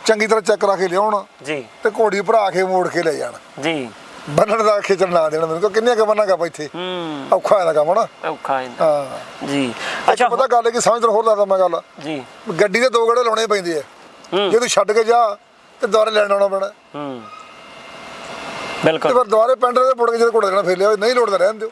ਚੰਗੀ ਤਰ੍ਹਾਂ ਚੈੱਕ ਕਰਾ ਕੇ ਲਿਆਉਣ ਜੀ। ਤੇ ਘੋੜੀ ਭਰਾ ਕੇ ਮੋੜ ਕੇ ਲੈ ਜਾਣ। ਜੀ। ਬੰਨਣ ਦਾ ਖੇਚਲ ਨਾ ਦੇਣ ਮੈਨੂੰ ਕਿੰਨੀਆਂ ਕ ਬੰਨਾਂਗਾ ਆਪਾਂ ਇੱਥੇ? ਹੂੰ। ਔਖਾ ਹੈ ਨਾ ਕੰਮ ਨਾ ਔਖਾ ਹੈ ਹਾਂ। ਜੀ। ਅੱਛਾ ਪਤਾ ਗੱਲ ਹੈ ਕਿ ਸਮਝ ਹੋਰ ਦੱਸਦਾ ਮੈਂ ਗੱਲ। ਜੀ। ਗੱਡੀ ਦੇ ਦੋ ਗੜੇ ਲਾਉਣੇ ਪੈਂਦੇ ਆ। ਹੂੰ। ਜੇ ਤੂੰ ਛੱਡ ਕੇ ਜਾ ਤੇ ਦੁਬਾਰੇ ਲੈਣ ਆਉਣਾ ਪੈਣਾ। ਹੂੰ। ਤੇ ਬਿਲਕੁਲ ਫਿਰ ਦੁਬਾਰੇ ਪਿੰਡ ਦੇ ਪੁੱਟ ਕੇ ਜਦੋਂ ਘੋੜਾ ਦੇਣਾ ਫੇਰ ਲਿਆ ਨਹੀਂ ਲੋੜਦਾ ਰਹਿਣ ਦਿਓ।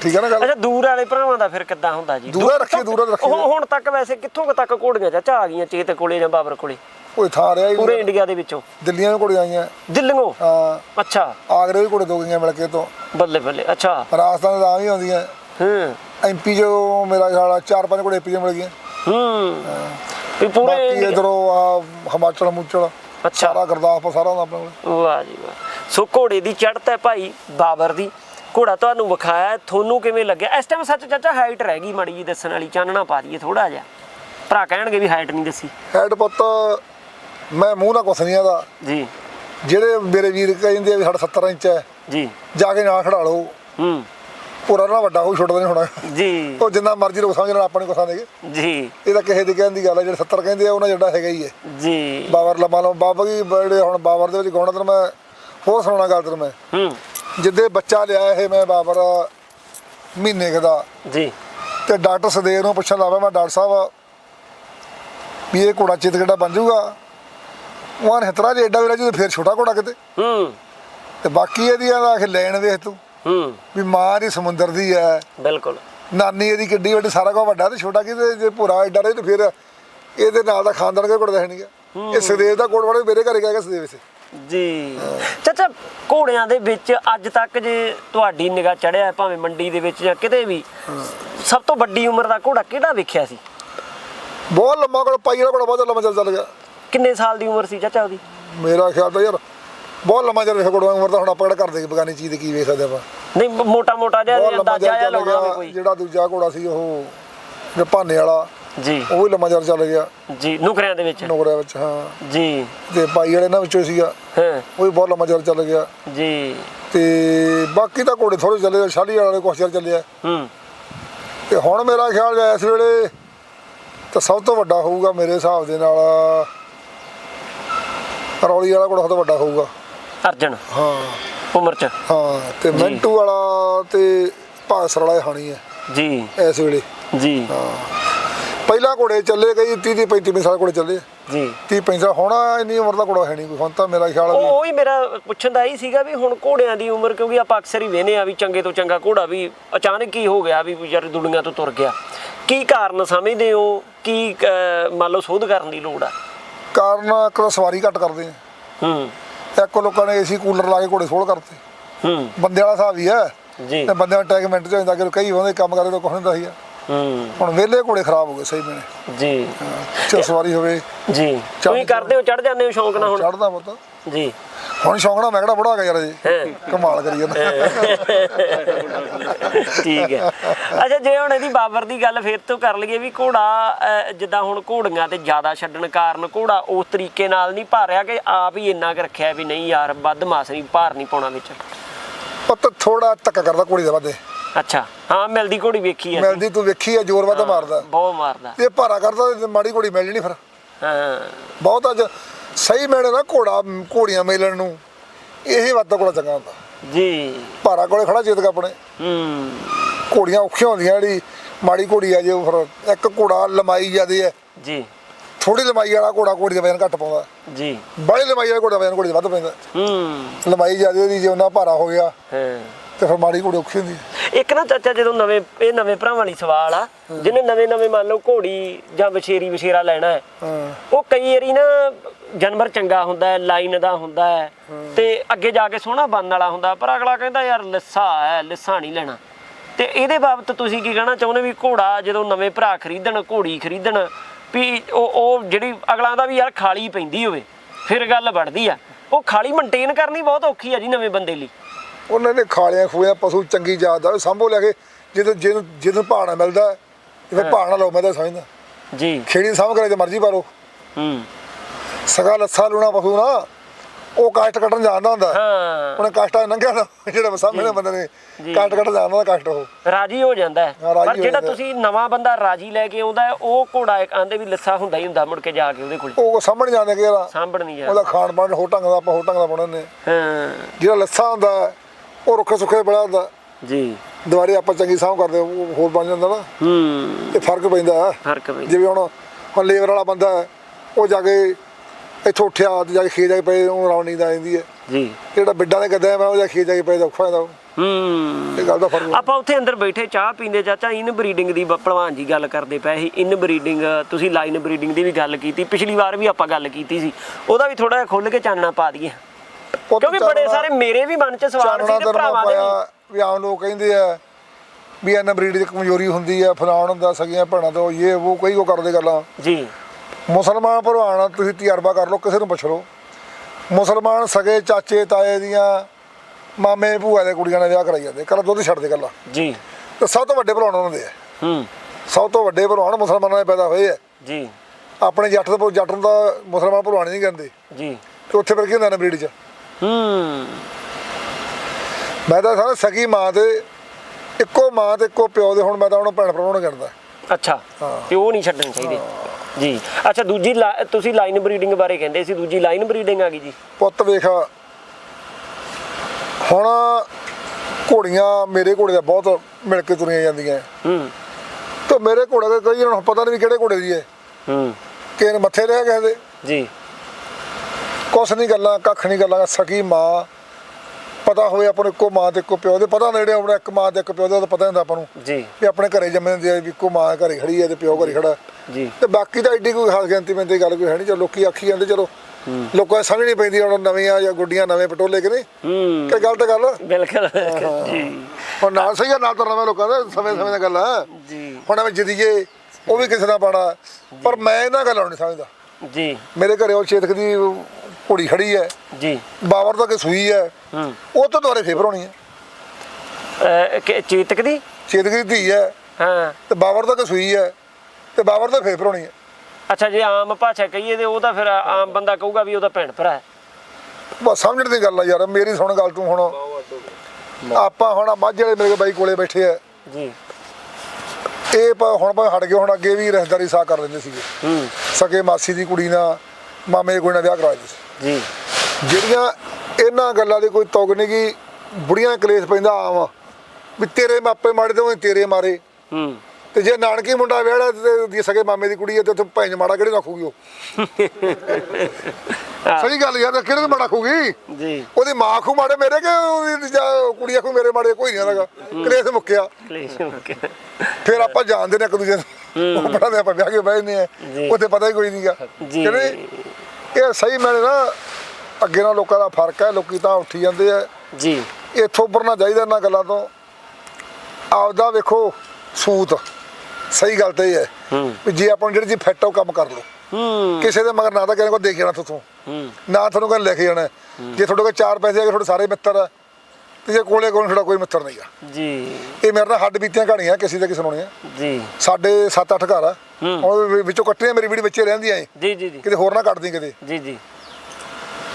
ਠੀਕ ਹੈ ਨਾ ਗੱਲ? ਅੱਛਾ ਦੂਰ ਵਾਲੇ ਭਰਾਵਾਂ ਦਾ ਫਿਰ ਕਿੱਦਾਂ ਹੁੰਦਾ ਜੀ? ਦੂਰਾ ਰੱਖੀਏ, ਦੂਰਾ ਰੱਖੀਏ। ਹੁਣ ਹੁਣ ਤੱਕ ਵੈਸੇ ਕਿੱਥੋਂ ਕੁ ਤੱਕ ਘੋੜੀਆਂ ਚਾਚਾ ਆ ਗਈਆਂ ਚੇਤ ਕੋਲੇ ਜਾਂ ਬਾਬਰ ਕੋਲੇ? ਕੋਈ ਥਾਂ ਰਿਹਾ ਹੀ ਪੂਰੇ ਨਹੀਂ। ਇੰਡੀਆ ਦੇ ਵਿੱਚੋਂ। ਦਿੱਲੀਆਂ ਵੀ ਘੋੜੀਆਂ ਆਈਆਂ। ਦਿੱਲੀੋਂ ਹਾਂ। ਅੱਛਾ। ਆਗਰੇ ਵੀ ਘੋੜੇ ਦੋ ਗਈਆਂ ਮਿਲ ਕੇ ਤੋਂ ਬੱਲੇ ਬੱਲੇ ਅੱਛਾ। ਰਾਜਸਥਾਨ ਦਾ ਵੀ ਆਉਂਦੀਆਂ। ਹੂੰ। ਐਮਪੀ ਜੋ ਮੇਰਾ ਖਿਆਲ ਆ ਚਾਰ ਪੰਜ ਘੋੜੇ ਐਮਪੀ ਮਿਲ ਗਈਆਂ। ਹੂੰ। ਵੀ ਪੂਰੇ ਬਾਕੀ ਇੰਡੀਆ- ਇਧਰੋਂ ਆ ਹਿਮਾਚਲ ਮੂਚਲ ਅੱਛਾ। ਸਾਰਾ ਗੁਰਦਾਸਪੁਰ ਸਾਰਾ ਹੁੰਦਾ ਆਪਣੇ ਕੋਲ। ਵਾਹ ਜੀ ਵਾਹ। ਸੋ ਘੋੜੇ ਦੀ ਚੜ੍ਹਤ ਹੈ ਭਾਈ ਬਾਬਰ ਦੀ। ਘੋੜਾ ਤੁਹਾਨੂੰ ਵਿਖਾਇਆ ਤੁਹਾਨੂੰ ਕਿਵੇਂ ਲੱਗਿਆ? ਇਸ ਟਾਈਮ ਸੱਚ ਚਾਚਾ ਹਾਈਟ ਰਹਿ ਗਈ ਮਾੜੀ ਜੀ ਦੱਸਣ ਵਾਲੀ ਚਾਨਣਾ ਪਾ ਦਈਏ ਥੋੜਾ ਜਿਹਾ। ਭਰਾ ਕਹਿਣਗੇ ਵੀ ਹਾਈਟ ਨਹੀਂ ਦੱਸੀ। ਹੈਡ ਪੁੱਤ ਮੈਂ ਮੂੰਹ ਨਾਲ ਕੁਛ ਨਹੀਂ ਆਦਾ। ਜੀ। ਜਿਹੜੇ ਮੇਰੇ ਵੀਰ ਕਹਿੰਦੇ ਆ ਵੀ ਸਾਡਾ 70 ਇੰਚ ਹੈ ਜੀ। ਜਾ ਕੇ ਨਾਲ ਖੜਾ ਲਓ। ਹੂੰ। ਪੂਰਾ ਨਾ ਵੱਡਾ ਹੋ ਛੋਟਾ ਨਹੀਂ ਹੋਣਾ। ਜੀ। ਉਹ ਜਿੰਨਾ ਮਰਜ਼ੀ ਲੋਕ ਸਮਝ ਲੈਣ ਆਪਾਂ ਨੂੰ ਕੁਛ ਦੇਗੇ ਜੀ। ਇਹ ਤਾਂ ਕਿਸੇ ਦੀ ਕਹਿਣ ਦੀ ਗੱਲ ਹੈ ਜਿਹੜੇ 70 ਕਹਿੰਦੇ ਆ ਉਹਨਾਂ ਜਿਹੜਾ ਹੈਗਾ ਹੀ ਹੈ। ਜੀ। ਬਾਬਰ ਲੰਮਾ ਲੰਮਾ ਬਾਬਾ ਜੀ ਬੜੇ ਹੁਣ ਬਾਬਰ ਦੇ ਵਿੱਚ ਗਾਉਣਾ ਤੈਨੂੰ ਮੈਂ ਹੋਰ ਸੁਣਾਉਣਾ ਗੱਲ ਤੈਨੂੰ ਮੈਂ। ਹੂੰ। ਜਿੱਦੇ ਬੱਚਾ ਲਿਆ ਇਹ ਮੈਂ ਬਾਬਰ ਮਹੀਨੇ ਕੁ ਦਾ। ਜੀ। ਤੇ ਡਾਕਟਰ ਸਦੇਵ ਨੂੰ ਪੁੱਛਣ ਲੱਗਾ ਮੈਂ ਡਾਕਟਰ ਸਾਹਿਬ ਵੀ ਇਹ ਘੋੜਾ ਚਿੱਤ ਕਿੱਡਾ ਬਣ ਜਾਊਗਾ ਉਹ ਨੇ ਹਤਰਾ ਜੇ ਰਹਿ ਜੂ ਫਿਰ ਛੋਟਾ ਘੋੜਾ ਕਿਤੇ? ਹੂੰ। ਤੇ ਬਾਕੀ ਇਹਦੀਆਂ ਦਾ ਆਖ ਲੈਣ ਵੇਖ ਤੂੰ। ਹੂੰ। ਵੀ ਮਾਂ ਦੀ ਸਮੁੰਦਰ ਦੀ ਹੈ ਬਿਲਕੁਲ। ਨਾਨੀ ਇਹਦੀ ਕਿੱਡੀ ਵੱਡੀ ਸਾਰਾ ਕੁਝ ਵੱਡਾ ਤੇ ਛੋਟਾ ਕਿਤੇ ਜੇ ਭੂਰਾ ਏਡਾ ਰਹੇ ਤੇ ਫਿਰ ਇਹਦੇ ਨਾਲ ਦਾ ਖਾਨਦਾਨ ਕੇ ਘੋੜਾ ਨਹੀਂ ਗਿਆ ਇਹ ਸਦੇਵ ਦਾ ਕੋੜ ਵਾਲੇ ਮੇਰੇ ਘਰੇ ਗਿਆ ਸਦੇਵ ਸੇ ਜੀ। ਚਾਚਾ ਘੋੜਿਆਂ ਦੇ ਵਿੱਚ ਅੱਜ ਤੱਕ ਜੇ ਤੁਹਾਡੀ ਨਿਗਾਹ ਚੜਿਆ ਭਾਵੇਂ ਮੰਡੀ ਦੇ ਵਿੱਚ ਜਾਂ ਕਿਤੇ ਵੀ ਸਭ ਤੋਂ ਵੱਡੀ ਉਮਰ ਦਾ ਘੋੜਾ ਕਿਹੜਾ ਵੇਖਿਆ ਸੀ? ਬਹੁਤ ਲੰਮਾ ਕੋਲ ਪਾਈ ਵਾਲਾ ਘੋੜਾ ਬਹੁਤ ਲੰਮਾ ਚੱਲ ਚੱਲ ਗਿਆ। ਕਿੰਨੇ ਸਾਲ ਦੀ ਉਮਰ ਸੀ ਚਾਚਾ ਉਹਦੀ? ਮੇਰਾ ਖਿਆਲ ਤਾਂ ਯਾਰ ਬਹੁਤ ਲੰਮਾ ਚੱਲ ਰਿਹਾ ਘੋੜਾ ਉਮਰ ਤਾਂ ਹੁਣ ਆਪਾਂ ਕਿਹੜਾ ਕਰਦੇ ਬਗਾਨੀ ਚੀਜ਼ ਕੀ ਵੇਖ ਸਕਦੇ ਆਪਾਂ। ਨਹੀਂ ਮੋਟਾ ਮੋਟਾ ਜਿਹਾ ਅੰਦਾਜ਼ਾ ਲਾਉਣਾ ਕੋਈ। ਜਿਹੜਾ ਦੂਜਾ ਘੋੜਾ ਸੀ ਉਹ ਜਿਹੜਾ ਭਾਨੇ ਵਾਲਾ। ਜੀ। ਉਹ ਵੀ ਲੰਮਾ ਚੱਲ ਚੱਲ ਗਿਆ। ਜੀ ਨੁਕਰਿਆਂ ਦੇ ਵਿੱਚ। ਨੋਗਰਿਆਂ ਵਿੱਚ ਹਾਂ। ਜੀ। ਤੇ ਪਾਈ ਵਾਲੇ ਇਹਨਾਂ ਵਿੱਚੋਂ ਸੀਗਾ। ਹਾਂ। ਉਹ ਵੀ ਬਹੁਤ ਲੰਮਾ ਚੱਲ ਚੱਲ ਗਿਆ। ਜੀ। ਤੇ ਬਾਕੀ ਤਾਂ ਘੋੜੇ ਥੋੜੇ ਚੱਲੇ ਸ਼ਾਲੀ ਵਾਲੇ ਕੁਛ ਚਿਰ ਚੱਲਿਆ ਹੂੰ। ਤੇ ਹੁਣ ਮੇਰਾ ਖਿਆਲ ਹੈ ਇਸ ਵੇਲੇ ਤਾਂ ਸਭ ਤੋਂ ਵੱਡਾ ਹੋਊਗਾ ਮੇਰੇ ਹਿਸਾਬ ਦੇ ਨਾਲ ਰੌਲੀ ਵਾਲਾ ਘੋੜਾ ਸਭ ਤੋਂ ਵੱਡਾ ਹੋਊਗਾ। ਅਰਜਨ। ਹਾਂ। ਉਮਰ ਚ। ਹਾਂ ਤੇ ਮਿੰਟੂ ਵਾਲਾ ਤੇ ਭਾਸਰ ਵਾਲਾ ਹਾਣੀ ਹੈ। ਜੀ। ਇਸ ਵੇਲੇ। ਜੀ। ਪਹਿਲਾਂ ਘੋੜੇ ਚੱਲੇ ਕਈ 30 30 35 ਸਾਲ ਘੋੜੇ ਚੱਲੇ ਜੀ। 30 35 ਹੁਣ ਇੰਨੀ ਉਮਰ ਦਾ ਘੋੜਾ ਹੈ ਨਹੀਂ ਕੋਈ ਹੁਣ ਤਾਂ ਮੇਰਾ ਖਿਆਲ ਉਹ ਹੈ ਉਹ ਮੇਰਾ ਪੁੱਛਣ ਦਾ ਹੀ ਸੀਗਾ ਵੀ ਹੁਣ ਘੋੜਿਆਂ ਦੀ ਉਮਰ ਕਿਉਂਕਿ ਆਪਾਂ ਅਕਸਰ ਹੀ ਵੇਨੇ ਆ ਵੀ ਚੰਗੇ ਤੋਂ ਚੰਗਾ ਘੋੜਾ ਵੀ ਅਚਾਨਕ ਹੀ ਹੋ ਗਿਆ ਵੀ ਯਾਰ ਦੁਨੀਆ ਤੋਂ ਤੁਰ ਗਿਆ। ਕੀ ਕਾਰਨ ਸਮਝਦੇ ਹੋ? ਕੀ ਮੰਨ ਲਓ ਸੋਧ ਕਰਨ ਦੀ ਲੋੜ ਆ? ਕਾਰਨ ਇੱਕ ਤਾਂ ਸਵਾਰੀ ਘੱਟ ਕਰਦੇ ਆ। ਹੂੰ। ਇੱਕ ਲੋਕਾਂ ਨੇ ਏਸੀ ਕੂਲਰ ਲਾ ਕੇ ਘੋੜੇ ਸੋਲ ਕਰਤੇ। ਹੂੰ। ਬੰਦੇ ਵਾਲਾ ਹਿਸਾਬ ਹੀ ਹੈ ਜੀ। ਤੇ ਬੰਦਿਆਂ ਦਾ ਟੈਗ ਮਿੰਟ ਚ ਹੋ ਜਾਂਦਾ ਕਿ ਕਈ ਉਹਦੇ ਕੰਮ ਕਰਦੇ ਤਾਂ ਕੁਛ ਨਹੀਂ ਹੁੰਦਾ ਸੀਗਾ। ਹੂੰ। ਹੁਣ ਵਿਹਲੇ ਘੋੜੇ ਖਰਾਬ ਹੋ ਗਏ ਸਹੀ ਮੈਨੇ ਜੀ। ਚ ਸਵਾਰੀ ਹੋਵੇ। ਜੀ। ਤੁਸੀਂ ਕਰਦੇ ਹੋ ਚੜ ਜਾਂਦੇ ਹੋ ਸ਼ੌਂਕ ਨਾਲ ਹੁਣ? ਚੜਦਾ ਪੁੱਤ। ਜੀ। ਹੁਣ ਸ਼ੌਂਕ ਨਾਲ ਮੈਂ ਕਿਹੜਾ ਬੁੜਾ ਗਿਆ ਯਾਰ ਜੀ। ਕਮਾਲ ਕਰੀ ਜਾਂਦਾ। ਠੀਕ ਹੈ। ਅੱਛਾ ਜੇ ਹੁਣ ਇਹਦੀ ਬਾਬਰ ਦੀ ਗੱਲ ਫੇਰ ਤੋਂ ਕਰ ਲਈਏ ਵੀ ਘੋੜਾ ਅਹ, ਜਿੱਦਾਂ ਹੁਣ ਘੋੜੀਆਂ ਤੇ ਜ਼ਿਆਦਾ ਛੱਡਣ ਕਾਰਨ ਘੋੜਾ ਉਸ ਤਰੀਕੇ ਨਾਲ ਨਹੀਂ ਭਾਰਿਆ ਕਿ ਆਪ ਹੀ ਇੰਨਾ ਕੁ ਰੱਖਿਆ ਵੀ ਨਹੀਂ ਯਾਰ ਵੱਧ ਮਾਸ ਨਹੀਂ ਭਾਰ ਨਹੀਂ ਪਾਉਣਾ ਵਿੱਚ? ਪੁੱਤ ਥੋੜਾ ਧੱਕਾ ਕਰਦਾ ਘੋੜੀ ਦੇ ਵਾਦੇ ਅੱਛਾ ਹਾਂ ਮਿਲਦੀ ਘੋੜੀ ਵੇਖੀ ਹੈ ਮਿਲਦੀ ਤੂੰ ਵੇਖੀ ਆ ਜ਼ੋਰ ਵੱਧ ਮਾਰਦਾ। ਬਹੁਤ ਮਾਰਦਾ। ਇਹ ਭਾਰਾ ਕਰਦਾ ਤੇ ਮਾੜੀ ਘੋੜੀ ਮਿਲ ਜਣੀ ਫਿਰ। ਹਾਂ। ਬਹੁਤ ਅੱਜ ਸਹੀ ਮੈਨੇ ਨਾ ਘੋੜਾ ਘੋੜੀਆਂ ਮੇਲਣ ਨੂੰ। ਇਹੀ ਵੱਧ ਘੋੜਾ ਚੰਗਾ ਹੁੰਦਾ। ਜੀ। ਭਾਰਾ ਕੋਲੇ ਖੜਾ ਚੇਤਕ ਆਪਣੇ। ਹੂੰ। ਘੋੜੀਆਂ ਔਖੀਆਂ ਹੁੰਦੀਆਂ ਜਿਹੜੀ ਮਾੜੀ ਘੋੜੀ ਆ ਜੇ ਉਹ ਫਿਰ ਇੱਕ ਘੋੜਾ ਲੰਮਾਈ ਜਿਆਦੇ ਹੈ ਜੀ। ਥੋੜੀ ਲੰਮਾਈ ਵਾਲਾ ਘੋੜਾ ਘੋੜੀ ਦਾ ਵਜ਼ਨ ਘੱਟ ਪਾਉਂਦਾ। ਜੀ। ਬੜੀ ਲੰਮਾਈ ਵਾਲਾ ਘੋੜਾ ਵਜ਼ਨ ਘੋੜੀ ਦਾ ਵੱਧ ਪੈਂਦਾ। ਹੂੰ। ਲੰਮਾਈ ਜਿਆਦੇ ਦੀ ਜੇ ਉਹਨਾਂ ਭਾਰਾ ਹੋ ਗਿਆ। ਹਾਂ। ਤੇ ਫਿਰ ਮਾੜੀ ਘੋੜੀ ਔਖੀ ਹੁੰਦੀ। ਹੈ। ਇੱਕ ਨਾ ਚਾਚਾ ਜਦੋਂ ਨਵੇਂ ਇਹ ਨਵੇਂ ਭਰਾਵਾਂ ਵਾਲੀ ਸਵਾਲ ਆ ਜਿਹਨੇ ਨਵੇਂ ਨਵੇਂ ਮੰਨ ਲਓ ਘੋੜੀ ਜਾਂ ਵਿਸ਼ੇਰੀ ਵਿਸ਼ੇਰਾ ਲੈਣਾ ਹੈ ਹਾਂ। ਉਹ ਕਈ ਵਾਰੀ ਨਾ ਜਾਨਵਰ ਚੰਗਾ ਹੁੰਦਾ ਹੈ ਲਾਈਨ ਦਾ ਹੁੰਦਾ ਹੈ ਤੇ ਅੱਗੇ ਜਾ ਕੇ ਸੋਹਣਾ ਬਣਨ ਵਾਲਾ ਹੁੰਦਾ ਪਰ ਅਗਲਾ ਕਹਿੰਦਾ ਯਾਰ ਲਿੱਸਾ ਹੈ ਲਿੱਸਾ ਨਹੀਂ ਲੈਣਾ। ਤੇ ਇਹਦੇ ਬਾਬਤ ਤੁਸੀਂ ਕੀ ਕਹਿਣਾ ਚਾਹੁੰਦੇ ਵੀ ਘੋੜਾ ਜਦੋਂ ਨਵੇਂ ਭਰਾ ਖਰੀਦਣ ਘੋੜੀ ਖਰੀਦਣ ਵੀ ਉਹ ਉਹ ਜਿਹੜੀ ਅਗਲਾ ਦਾ ਵੀ ਯਾਰ ਖਾਲੀ ਪੈਂਦੀ ਹੋਵੇ ਫਿਰ ਗੱਲ ਬਣਦੀ ਆ। ਉਹ ਖਾਲੀ ਮੇਨਟੇਨ ਕਰਨੀ ਬਹੁਤ ਔਖੀ ਆ ਜੀ ਨਵੇਂ ਬੰਦੇ ਲਈ। ਉਹਨਾਂ ਨੇ ਖਾਲਿਆਂ ਖੂਇਆ ਪਸ਼ੂ ਚੰਗੀ ਜਾਤ ਦਾ ਸੰਭੋ ਲੈ ਕੇ ਜਦੋਂ ਜਿਹਨੂੰ ਜਿਹਨੂੰ ਭਾਣਾ ਮਿਲਦਾ ਫਿਰ ਭਾਣਾ ਲਓ ਮੈਂ ਤਾਂ ਸਮਝਦਾ। ਜੀ। ਖੇੜੀ ਸਾਂਭ ਕਰੇ ਜੇ ਮਰਜ਼ੀ ਪਾਰੋ ਹੂੰ। ਸਗਾ ਲੱਸਾ ਲੂਣਾ ਪਸ਼ੂ ਨਾ ਉਹ ਕਾਸ਼ਟ ਕੱਟਣ ਜਾਣਦਾ ਹੁੰਦਾ। ਹਾਂ। ਉਹਨੇ ਕਾਸ਼ਟਾ ਲੰਘਿਆ ਨਾ ਜਿਹੜਾ ਸਾਹਮਣੇ ਬੰਦੇ ਨੇ। ਕਾਸ਼ਟ ਕੱਟ ਜਾਣਦਾ ਉਹਦਾ ਕਾਸ਼ਟ ਉਹ। ਰਾਜੀ ਹੋ ਜਾਂਦਾ ਪਰ ਜਿਹੜਾ ਜਾਂਦਾ। ਤੁਸੀਂ ਨਵਾਂ ਬੰਦਾ ਰਾਜੀ ਲੈ ਕੇ ਆਉਂਦਾ ਉਹ ਘੋੜਾ ਆਂਦੇ ਵੀ ਲੱਸਾ ਹੁੰਦਾ ਹੀ ਹੁੰਦਾ ਮੁੜ ਕੇ ਜਾ ਕੇ ਉਹਦੇ ਕੋਲ। ਉਹ ਸਾਹਮਣੇ ਜਾਣਦਾ ਕਿ ਸਾਂਭਣ ਨਹੀਂ ਉਹਦਾ ਜਾਂਦਾ। ਖਾਣ ਪਾਣ ਹੋ ਢੰਗ ਦਾ ਆਪਾਂ ਹੋ ਢੰਗ ਦਾ ਬਣਾਉਂਦੇ ਹਾਂ। ਜਿਹੜਾ ਲੱਸਾ ਹੁੰਦਾ ਉਹ ਰੁੱਖੇ ਸੁੱਖੇ ਬੜਾ ਹੁੰਦਾ ਜੀ। ਦੁਬਾਰੇ ਆਪਾਂ ਚੰਗੀ ਸਾਂਭ ਕਰਦੇ ਉਹ ਹੋਰ ਬਣ ਜਾਂਦਾ ਨਾ। ਹੂੰ। ਇਹ ਫ਼ਰਕ ਪੈਂਦਾ ਹੈ। ਫ਼ਰਕ ਪਈ ਜਿਵੇਂ ਹੁਣ ਹੁਣ ਲੇਬਰ ਵਾਲਾ ਬੰਦਾ ਹੈ, ਉਹ ਜਾ ਕੇ ਇੱਥੋਂ ਉੱਠਿਆ ਤੇ ਜਾ ਕੇ ਖੇਤ ਜਾ ਕੇ ਪਏ ਉਹ ਰੌਣੀ ਦਾ ਆਂਦੀ ਹੈ। ਜੀ। ਜਿਹੜਾ ਬਿੱਡਾਂ ਦੇ ਗੱਦੇ ਮੈਂ ਉਹ ਜਾ ਖੇਤ ਜਾ ਕੇ ਪਏ ਔਖਾ ਉਹ। ਹੂੰ। ਇਹ ਗੱਲ ਦਾ ਫ਼ਰਕ ਆਪਾਂ ਉੱਥੇ ਅੰਦਰ ਬੈਠੇ ਚਾਹ ਪੀਂਦੇ ਚਾਚਾ ਇਨ ਬਰੀਡਿੰਗ ਦੀ ਭਲਵਾਨ ਜੀ ਗੱਲ ਕਰਦੇ ਪਏ ਸੀ। ਇਨ ਬਰੀਡਿੰਗ ਤੁਸੀਂ ਲਾਈਨ ਬਰੀਡਿੰਗ ਦੀ ਵੀ ਗੱਲ ਕੀਤੀ। ਪਿਛਲੀ ਵਾਰ ਵੀ ਆਪਾਂ ਗੱਲ ਕੀਤੀ ਸੀ। ਉਹਦਾ ਵੀ ਥੋੜਾ ਜਿਹਾ ਖੁੱਲ ਕੇ ਚਾਨਣਾ ਪਾ ਦਈਏ। ਕਿਉਂਕਿ ਬੜੇ ਚਾਨਣਾ- ਸਾਰੇ ਮੇਰੇ ਵੀ ਮਨ 'ਚ ਸਵਾਲ ਚਾਨਣਾ ਸੀ ਤੇ ਭਰਾਵਾਂ ਦੇ ਵੀ ਪਾਇਆ ਵੀ। ਆਮ ਲੋਕ ਕਹਿੰਦੇ ਆ ਵੀ ਇਹਨਾਂ ਬਰੀਡ ਦੀ ਕਮਜ਼ੋਰੀ ਹੁੰਦੀ ਆ ਫਲਾਣ ਹੁੰਦਾ ਸਗੀਆਂ ਭੈਣਾਂ ਤੋਂ ਇਹ ਉਹ ਕਈ ਕੋ ਕਰਦੇ ਗੱਲਾਂ। ਜੀ। ਮੁਸਲਮਾਨ ਭਰਵਾਨ ਤੁਸੀਂ ਤਜਰਬਾ ਕਰ ਲਓ ਕਿਸੇ ਨੂੰ ਪੁੱਛ ਲਓ। ਮੁਸਲਮਾਨ ਸਗੇ ਚਾਚੇ ਤਾਏ ਦੀਆਂ ਮਾਮੇ ਭੂਆ ਦੇ ਕੁੜੀਆਂ ਨਾਲ ਵਿਆਹ ਕਰਾਈ ਜਾਂਦੇ ਕਰ ਦੁੱਧ ਛੱਡ ਦੇ ਗੱਲਾਂ ਜੀ। ਤੇ ਸਭ ਤੋਂ ਵੱਡੇ ਭਰਵਾਨ ਉਹਨਾਂ ਦੇ ਆ। ਹੂੰ। ਸਭ ਤੋਂ ਵੱਡੇ ਭਰਵਾਨ ਮੁਸਲਮਾਨਾਂ ਦੇ ਪੈਦਾ ਹੋਏ ਆ। ਜੀ। ਆਪਣੇ ਜੱਟ ਦੇ ਜੱਟ ਨੂੰ ਤਾਂ ਮੁਸਲਮਾਨ ਭਰਵਾਨ ਨਹੀਂ ਕਹਿੰਦੇ। ਜੀ। ਤੇ ਉੱਥੇ ਫਿਰ ਕੀ ਹੁੰਦਾ ਨਾ ਬਰੀਡ 'ਚ? ਹੂੰ। ਮੈਂ ਤਾਂ ਸਾਰਾ ਸਗੀ ਮਾਂ ਦੇ ਇੱਕੋ ਮਾਂ ਤੇ ਇੱਕੋ ਪਿਓ ਦੇ ਹੁਣ ਮੈਂ ਤਾਂ ਉਹਨੂੰ ਭੈਣ ਭਰਾਵਾਂ ਨੂੰ ਕਰਦਾ। ਅੱਛਾ। ਤੇ ਉਹ ਨਹੀਂ ਛੱਡਣ ਚਾਹੀਦੇ। ਜੀ। ਅੱਛਾ ਦੂਜੀ ਤੁਸੀਂ ਲਾਈਨ ਬਰੀਡਿੰਗ ਬਾਰੇ ਕਹਿੰਦੇ ਸੀ ਦੂਜੀ ਲਾਈਨ ਬਰੀਡਿੰਗ ਆ ਗਈ ਜੀ। ਪੁੱਤ ਵੇਖ ਹੁਣ ਘੋੜੀਆਂ ਮੇਰੇ ਘੋੜੇ ਦਾ ਬਹੁਤ ਮਿਲ ਕੇ ਤੁਰੀਆਂ ਜਾਂਦੀਆਂ। ਹੂੰ। ਤੇ ਮੇਰੇ ਘੋੜੇ ਦੇ ਕਈ ਨੂੰ ਪਤਾ ਨਹੀਂ ਕਿਹੜੇ ਘੋੜੇ ਦੀ ਹੈ ਹੂੰ। ਕਿਸੇ ਨੇ ਮੱਥੇ ਰਹਿ ਗਏ ਦੇ। ਜੀ। ਕੁਛ ਨਹੀਂ ਗੱਲਾਂ ਕੱਖ ਨਹੀਂ ਗੱਲਾਂ ਸਕੀ ਮਾਂ। ਪਤਾ ਹੋਵੇ ਆਪਾਂ ਨੂੰ ਇੱਕੋ ਮਾਂ ਤੇ ਇੱਕੋ ਪਿਓ ਦੇ ਪਤਾ ਨੇੜੇ ਆਉਣਾ ਇੱਕ ਮਾਂ ਤੇ ਇੱਕ ਪਿਓ ਦਾ ਪਤਾ ਹੁੰਦਾ ਆਪਾਂ ਨੂੰ ਜੀ। ਵੀ ਆਪਣੇ ਘਰੇ ਜੰਮੇ ਹੁੰਦੇ ਆ ਵੀ ਇੱਕੋ ਮਾਂ ਘਰੇ ਖੜੀ ਹੈ ਤੇ ਪਿਓ ਘਰੇ ਖੜਾ। ਜੀ। ਤੇ ਬਾਕੀ ਤਾਂ ਐਡੀ ਕੋਈ ਖਾਸ ਗਿਣਤੀ ਮੈਂ ਤੇ ਗੱਲ ਕੋਈ ਹੈ ਨਹੀਂ ਚਲੋ ਲੋਕੀ ਆਖੀ ਜਾਂਦੇ ਚਲੋ। ਲੋਕਾਂ ਨੂੰ ਸਮਝ ਨਹੀਂ ਪੈਂਦੀ ਹੁਣ ਨਵੀਆਂ ਜਾਂ ਗੁੱਡੀਆਂ ਨਵੇਂ ਪਟੋਲੇ ਕਿ ਨਹੀਂ ਹੂੰ। ਕਿ ਗਲਤ ਗੱਲ? ਬਿਲਕੁਲ। ਜੀ। ਹੁਣ ਨਾਲ ਸਹੀ ਆ ਨਾਲ ਤਾਂ ਨਵੇਂ ਲੋਕਾਂ ਦਾ ਸਮੇਂ ਸਮੇਂ ਦਾ ਗੱਲ ਆ। ਜੀ। ਹੁਣ ਐਵੇਂ ਜਿੱਦੀਏ ਉਹ ਵੀ ਕਿਸੇ ਦਾ ਪਾਣਾ ਪਰ ਮੈਂ ਇਹਨਾਂ ਗੱਲਾਂ ਨੂੰ ਨਹੀਂ ਸਮਝਦਾ। ਜੀ। ਮੇਰੇ ਘਰੇ ਉਹ ਚੇਤਕ ਦੀ ਘੋੜੀ ਖੜੀ ਹੈ। ਜੀ। ਬਾਵਰ ਦਾ ਕਿ ਸੂਈ ਹੈ। ਹੂੰ। ਉਹ ਤੋਂ ਦੁਆਰੇ ਫੇਰ ਹੋਣੀ ਹੈ। ਕਿ- ਚੇਤਕ ਦੀ? ਚੇਤਕ ਦੀ ਧੀ ਹੈ। ਹਾਂ। ਤੇ ਬਾਵਰ ਦਾ ਕਿ ਸੂਈ ਹੈ। ਤੇ ਬਾਵਰ ਦਾ ਫੇਰ ਹੋਣੀ ਹੈ। ਅੱਛਾ ਜੇ ਆਮ ਭਾਸ਼ਾ ਕਹੀਏ ਤੇ ਉਹ ਤਾਂ ਫਿਰ ਆਮ ਬੰਦਾ ਕਹੂਗਾ ਵੀ ਉਹਦਾ ਭੈਣ ਭਰਾ ਹੈ। ਬਸ ਸਮਝਣ ਦੀ ਗੱਲ ਆ ਯਾਰ ਮੇਰੀ ਸੁਣ ਗੱਲ ਤੂੰ ਹੁਣ। ਆਪਾਂ ਹੁਣ ਮਾਝੇ ਵਾਲੇ ਮੇਰੇ ਬਾਈ ਕੋਲੇ ਬੈਠੇ ਆ। ਜੀ। ਇਹ ਪ- ਹੁਣ ਭਾਵੇਂ ਹਟ ਗਏ ਹੁਣ ਅੱਗੇ ਵੀ ਰਿਸ਼ਤੇਦਾਰੀ ਸਾਹ ਕਰ ਲੈਂਦੇ ਸੀਗੇ। ਹੂੰ। ਸਕੇ ਮਾਸੀ ਦੀ ਕੁੜੀ ਨਾਲ ਮਾਮੇ ਦੀ ਕੁੜੀ ਨਾਲ ਵਿਆਹ ਕਰਾ ਦਿੰਦੇ ਸੀ ਜੀ। ਜਿਹੜੀਆਂ ਇਹਨਾਂ ਗੱਲਾਂ ਦੀ ਕੋਈ ਤੁਗ ਨਹੀਂ ਗੀ ਬੁੜੀਆਂ ਕਲੇਸ਼ ਪੈਂਦਾ ਆਮ ਵੀ ਤੇਰੇ ਮਾਪੇ ਮਾੜੇ ਤੇ ਉਹ ਤੇਰੇ ਮਾਰੇ। ਹੂੰ। ਤੇ ਜੇ ਨਾਨਕੀ ਮੁੰਡਾ ਵਿਆਹੜਾ ਤੇ ਸਕੇ ਮਾਮੇ ਦੀ ਕੁੜੀ ਹੈ ਤੇ ਉੱਥੇ ਭੈਣ ਮਾੜਾ ਕਿਹੜੇ ਰੱਖੂਗੀ ਉਹ? ਸਹੀ ਗੱਲ ਯਾਰ ਕਿਹੜੇ ਨੂੰ ਮਾੜਾ ਰੱਖੂਗੀ। ਜੀ। ਉਹਦੀ ਮਾਂ ਆਖੂ ਮਾੜੇ ਮੇਰੇ ਕਿ ਉਹਦੀ ਜਾਂ ਕੁੜੀ ਆਖੂ ਮੇਰੇ ਮਾੜੇ ਕੋਈ ਨਹੀਂ ਹੈਗਾ। ਕਲੇਸ਼ ਮੁੱਕਿਆ। ਕਲੇਸ਼ ਗਿਆ। ਫਿਰ ਆਪਾਂ ਜਾਣਦੇ ਨੇ ਇੱਕ ਦੂਜੇ ਨੂੰ। ਉਹ ਪੜਾਦੇ ਆਪਾਂ ਵਿਆਹ ਕੇ ਬੈਠਨੇ ਆ। ਉੱਥੇ ਪਤਾ ਹੀ ਕੋਈ ਨਹੀਂਗਾ ਜੀ। ਇਹ ਸਹੀ ਮੈਨੇ ਨਾ ਅੱਗੇ ਨਾਲ ਲੋਕਾਂ ਦਾ ਫ਼ਰਕ ਹੈ ਲੋਕੀ ਤਾਂ ਉੱਠੀ ਜਾਂਦੇ ਆ। ਜੀ। ਇੱਥੋਂ ਉੱਪਰ ਨਾ ਚਾਹੀਦਾ ਇਹਨਾਂ ਗੱਲਾਂ ਤੋਂ। ਆਪਦਾ ਵੇਖੋ ਸੂਤ ਸਹੀ ਗੱਲ ਤੇ ਹੈ ਹੂੰ। ਵੀ ਜੇ ਆਪਾਂ ਜਿਹੜੀ ਚੀਜ਼ ਫਿੱਟ ਉਹ ਕੰਮ ਕਰ ਲਓ। ਹੂੰ। ਕਿਸੇ ਦੇ ਮਗਰ ਨਾ ਤਾਂ ਕਿਸੇ ਕੋਲ ਦੇਖ ਜਾਣਾ ਤੁਥੋਂ ਹੂੰ। ਨਾ ਤੁਹਾਨੂੰ ਕੋਈ ਲੈ ਕੇ ਜਾਣਾ ਜੇ ਤੁਹਾਡੇ ਕੋਲ ਚਾਰ ਪੈਸੇ ਆ ਗਏ ਤੁਹਾਡੇ ਸਾਰੇ ਮਿੱਤਰ ਆ। ਜੇ ਕੋਲੇ ਕੋਲ ਤੁਹਾਡਾ ਕੋਈ ਮਿੱਤਰ ਨਹੀਂ ਆ। ਜੀ। ਇਹ ਮੇਰੇ ਨਾਲ ਹੱਡ ਬੀਤੀਆਂ ਕਹਾਣੀਆਂ ਕਿਸੇ ਦੇ ਕਿਸੇ ਸੁਣਾਉਣੀਆਂ। ਜੀ। ਸਾਡੇ 7-8 ਘਰ ਆ। ਉਹ ਵਿੱਚੋਂ ਕੱਟੀਆਂ ਮੇਰੀ ਵੀੜੀ ਵਿੱਚੇ ਰਹਿੰਦੀਆਂ ਏ ਜੀ ਜੀ ਜੀ। ਕਿਤੇ ਹੋਰ ਨਾ ਕੱਟਦੀ ਕਿਤੇ। ਜੀ ਜੀ।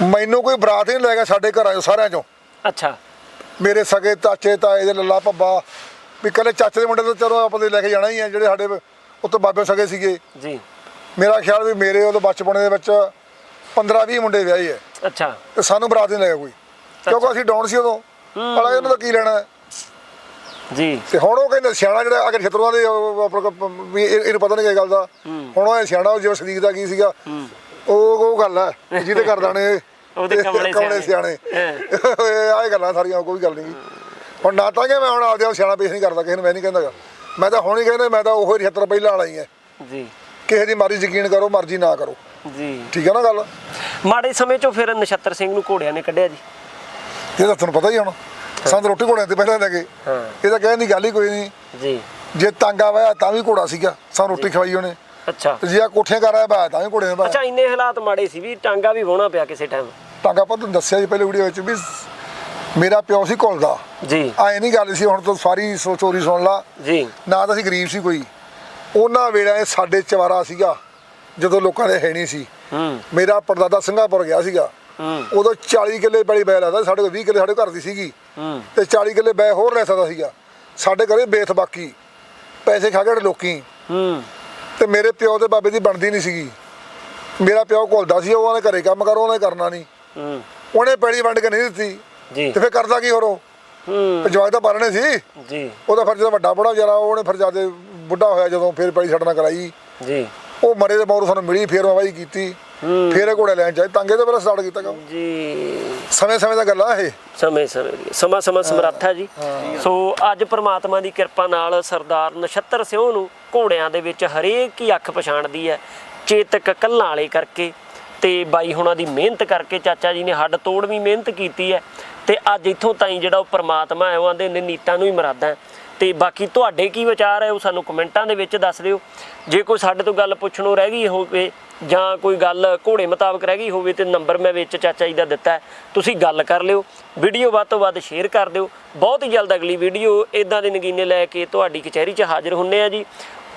ਮੈਨੂੰ ਕੋਈ ਬਰਾਤ ਹੀ ਨਹੀਂ ਲੈ ਗਿਆ ਸਾਡੇ ਘਰਾਂ ਚੋਂ ਸਾਰਿਆਂ ਚੋਂ। ਅੱਛਾ। ਮੇਰੇ ਸਗੇ ਚਾਚੇ ਤਾਏ ਦੇ ਲੱਲਾ ਭੱਬਾ। ਵੀ ਕੱਲੇ ਚਾਚੇ ਦੇ ਮੁੰਡੇ ਤਾਂ ਚਲੋ ਆਪਾਂ ਦੇ ਲੈ ਕੇ ਜਾਣਾ ਹੀ ਆ ਜਿਹੜੇ ਸਾਡੇ ਉੱਤੇ ਬਾਬੇ ਸਗੇ ਸੀਗੇ। ਜੀ। ਮੇਰਾ ਖਿਆਲ ਵੀ ਮੇਰੇ ਉਦੋਂ ਬਚਪਨ ਦੇ ਵਿੱਚ 15-20 ਮੁੰਡੇ ਵਿਆਹੇ ਐ ਅੱਛਾ। ਤੇ ਸਾਨੂੰ ਬਰਾਤ ਨਹੀਂ ਲੈ ਗਿਆ ਕੋਈ। ਕਿਉਂਕਿ ਅਸੀਂ ਡਾਊਨ ਸੀ ਉਦੋਂ। ਭਲਾ ਇਹਨਾਂ ਦਾ ਕੀ ਲੈਣਾ ਹੈ? ਜੀ। ਤੇ ਹੁਣ ਉਹ ਕਹਿੰਦੇ ਸਿਆਣਾ ਜਿਹੜਾ ਅਗਰ ਛਤਰੂਆਂ ਦੇ ਉਹ ਆਪਣੇ ਕੋਲ ਵੀ ਇਹ- ਇਹਨੂੰ ਪਤਾ ਨਹੀਂ ਇਹ ਗੱਲ ਦਾ। ਹੁਣ ਉਹ ਸਿਆਣਾ ਉਹ ਜਿਵੇਂ ਸਦੀਕ ਦਾ ਕੀ ਸੀਗਾ ਉਹ ਉਹ ਗੱਲ ਹੈ ਜਿਹਦੇ ਕਰ ਦਾਣੇ ਉਹਦੇ ਕਮਲੇ ਸਿਆਣੇ। ਸਿਆਣੇ। ਆਹ ਗੱਲਾਂ ਸਾਰੀਆਂ ਕੋਈ ਗੱਲ ਨਹੀਂ। ਹੁਣ ਨਾ ਤਾਂ ਕਿ ਮੈਂ ਹੁਣ ਆਪਦੇ ਆਪ ਸਿਆਣਾ ਪੇਸ਼ ਨਹੀਂ ਕਰਦਾ ਕਿਸੇ ਨੂੰ ਮੈਂ ਨਹੀਂ ਕਹਿੰਦਾਗਾ ਮੈਂ ਤਾਂ ਹੁਣ ਹੀ ਕਹਿੰਦਾ ਮੈਂ ਤਾਂ ਉਹੀ 76 ਪਹਿਲਾਂ ਵਾਲਾ ਹੀ ਹੈ ਜੀ। ਕਿਸੇ ਦੀ ਮਰਜ਼ੀ ਯਕੀਨ ਕਰੋ ਮਰਜ਼ੀ ਨਾ ਕਰੋ। ਜੀ। ਠੀਕ ਹੈ ਨਾ ਗੱਲ? ਮਾੜੇ ਸਮੇਂ ਚੋਂ ਫਿਰ ਨਛੱਤਰ ਸਿੰਘ ਨੂੰ ਘੋੜਿਆਂ ਨੇ ਕੱਢਿਆ ਜੀ। ਇਹ ਤਾਂ ਤੁਹਾਨੂੰ ਪਤਾ ਹੀ ਹੁਣ। ਸਾਨੂੰ ਰੋਟੀ ਘੋੜਿਆਂ ਤੇ ਪਹਿਲਾਂ ਲੈ ਕੇ। ਹਾਂ। ਇਹ ਤਾਂ ਕਹਿਣ ਦੀ ਗੱਲ ਹੀ ਕੋਈ ਨਹੀਂ। ਜੀ। ਜੇ ਤਾਂਗਾ ਵਾਇਆ ਤਾਂ ਵੀ ਘੋੜਾ ਸੀਗਾ ਸਾਨੂੰ ਰੋਟੀ ਖਵਾਈ ਉਹਨੇ। ਅੱਛਾ। ਤੇ ਜੇ ਆ ਕੋਠੀਆਂ ਕਰ ਆਇਆ ਬਾਇਆ ਤਾਂ ਵੀ ਘੋੜੇ ਬਾਇਆ ਅੱਛਾ ਇੰਨੇ ਹਾਲਾਤ ਮਾੜੇ ਸੀ ਵੀ ਟਾਂਗਾ ਵੀ ਵਾਹੁਣਾ ਪਿਆ ਕਿਸੇ ਟਾਈਮ ਤਾਂਗਾ ਪਰ ਤੁਹਾਨੂੰ ਦੱਸਿਆ ਜੀ ਪਹਿਲੇ ਵੀਡੀਓ ਵਿੱਚ ਵੀ ਮੇਰਾ ਪਿਓ ਸੀ ਘੁਲਦਾ ਜੀ। ਆਏ ਨਹੀਂ ਗੱਲ ਸੀ ਹੁਣ ਤੋਂ ਸਾਰੀ ਸੋ ਚੋਰੀ ਸੁਣ ਲਾ। ਜੀ। ਨਾ ਤਾਂ ਅਸੀਂ ਗਰੀਬ ਸੀ ਕੋਈ। ਉਹਨਾਂ ਵੇਲੇ ਇਹ ਸਾਡੇ ਚਵਾਰਾ ਸੀਗਾ ਜਦੋਂ ਲੋਕਾਂ ਦੇ ਹੈ ਨਹੀਂ ਸੀ। ਹੂੰ। ਮੇਰਾ ਪਰਦਾਦਾ ਸਿੰਘਾਪੁਰ ਗਿਆ ਸੀਗਾ। ਉਦੋਂ 40 ਕਿੱਲੇ ਪੈਲੀ ਬੈ ਲਾਦਾ ਸਾਡੇ ਕੋਲ 20 ਕਿੱਲੇ ਸਾਡੇ ਘਰ ਦੀ ਸੀਗੀ। ਤੇ 40 ਕਿੱਲੇ ਬੈ ਹੋਰ ਲੈ ਸਕਦਾ ਸੀਗਾ। ਸਾਡੇ ਘਰੇ ਬੇਥ ਬਾਕੀ ਪੈਸੇ ਖਾ ਗਏ ਲੋਕੀ। ਤੇ ਮੇਰੇ ਪਿਓ ਤੇ ਬਾਬੇ ਦੀ ਬਣਦੀ ਨਹੀਂ ਸੀਗੀ। ਮੇਰਾ ਪਿਓ ਘੁਲਦਾ ਸੀ ਉਹ ਉਹਨੇ ਘਰੇ ਕੰਮ ਕਰੋ ਉਹਨੇ ਕਰਨਾ ਨਹੀਂ। ਉਹਨੇ ਪੈਲੀ ਵੰਡ ਕੇ ਨਹੀਂ ਦਿੱਤੀ। ਜੀ। ਤੇ ਫਿਰ ਕਰਦਾ ਕੀ ਹੋਰ ਉਹ? ਹੂੰ। ਜਵਾਕ ਤਾਂ ਬਾਰਣੇ ਸੀ। ਜੀ। ਉਹਦਾ ਫਿਰ ਜਦੋਂ ਵੱਡਾ ਬੁੜਾ ਜਰਾ ਉਹਨੇ ਫਿਰ ਜਿਆਦੇ ਬੁੱਢਾ ਹੋਇਆ ਜਦੋਂ ਫਿਰ ਪੈਲੀ ਛੱਡਣਾ ਕਰਾਈ। ਜੀ। ਉਹ ਮਰੇ ਦੇ ਮੌਰ ਸਾਨੂੰ ਮਿਲੀ ਫਿਰ ਮਵਾਈ ਕੀਤੀ। ਫਿਰ ਇਹ ਘੋੜੇ ਲੈਣ ਚਾਹੇ ਤਾਂਗੇ ਤੇ ਪਹਿਲਾਂ ਸਟਾਰਟ ਕੀਤਾ ਕੰਮ। ਜੀ। ਸਮੇਂ ਸਮੇਂ ਦਾ ਗੱਲ ਇਹ। ਸਮੇਂ ਸਮੇਂ ਦੀ। ਸਮਾਂ ਸਮਾਂ ਸਮਰੱਥ ਹੈ। ਜੀ ਸੋ ਅੱਜ ਪ੍ਰਮਾਤਮਾ ਦੀ ਕਿਰਪਾ ਨਾਲ ਸਰਦਾਰ ਨਛੱਤਰ ਸਿਉ ਨੂੰ ਘੋੜਿਆਂ ਦੇ ਵਿੱਚ ਹਰੇਕ ਹੀ ਅੱਖ ਪਛਾਣਦੀ ਹੈ। ਚੇਤਕ ਕੱਲਾਂ ਵਾਲੇ ਕਰਕੇ ਤੇ ਬਾਈ ਹੁਣਾਂ ਦੀ ਮਿਹਨਤ ਕਰਕੇ ਚਾਚਾ ਜੀ ਨੇ ਹੱਡ ਤੋੜ ਵੀ ਮਿਹਨਤ ਕੀਤੀ ਹੈ। ਤੇ ਅੱਜ ਇੱਥੋਂ ਤਾਈਂ ਜਿਹੜਾ ਉਹ ਪ੍ਰਮਾਤਮਾ ਹੈ ਉਹ ਆਂਦੇ ਨੇ ਨੀਤਾਂ ਨੂੰ ਹੀ ਮਰਾਦਾ ਹੈ। ਤੇ ਬਾਕੀ ਤੁਹਾਡੇ ਕੀ ਵਿਚਾਰ ਹੈ ਉਹ ਸਾਨੂੰ ਕਮੈਂਟਾਂ ਦੇ ਵਿੱਚ ਦੱਸ ਦਿਓ। ਜੇ ਕੋਈ ਸਾਡੇ ਤੋਂ ਗੱਲ ਪੁੱਛਣੋਂ ਰਹਿ ਗਈ ਹੋਵੇ ਜਾਂ ਕੋਈ ਗੱਲ ਘੋੜੇ ਮੁਤਾਬਕ ਰਹਿ ਗਈ ਹੋਵੇ ਤੇ ਨੰਬਰ ਮੈਂ ਵਿੱਚ ਚਾਚਾ ਜੀ ਦਾ ਦਿੱਤਾ। ਤੁਸੀਂ ਗੱਲ ਕਰ ਲਿਓ ਵੀਡੀਓ ਵੱਧ ਤੋਂ ਵੱਧ ਸ਼ੇਅਰ ਕਰ ਦਿਓ। ਬਹੁਤ ਹੀ ਜਲਦ ਅਗਲੀ ਵੀਡੀਓ ਇਦਾਂ ਦੇ ਨਗੀਨੇ ਲੈ ਕੇ ਤੁਹਾਡੀ ਕਚਹਿਰੀ 'ਚ ਹਾਜ਼ਰ ਹੁੰਨੇ ਆ ਜੀ।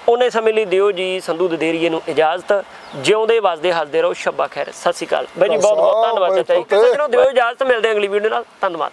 ਉਹਨੇ ਸਮੇਂ ਲਈ ਦਿਓ ਜੀ ਸੰਧੂ ਦਦੇਰੀਏ ਨੂੰ ਇਜਾਜ਼ਤ। ਜਿਉਂਦੇ ਵਸਦੇ ਹੱਸਦੇ ਰਹੋ ਸ਼ੱਬਾ ਖੈਰ। ਸਤਿ ਸ਼੍ਰੀ ਅਕਾਲ। ਬਾਈ ਜੀ ਬਹੁਤ ਬਹੁਤ ਧੰਨਵਾਦ ਚਾਚਾ ਜੀ। ਸੱਜਣੋ ਦਿਓ ਇਜਾਜ਼ਤ ਮਿਲਦੇ ਅਗਲੀ ਵੀਡੀਓ ਨਾਲ। ਧੰਨਵਾਦ।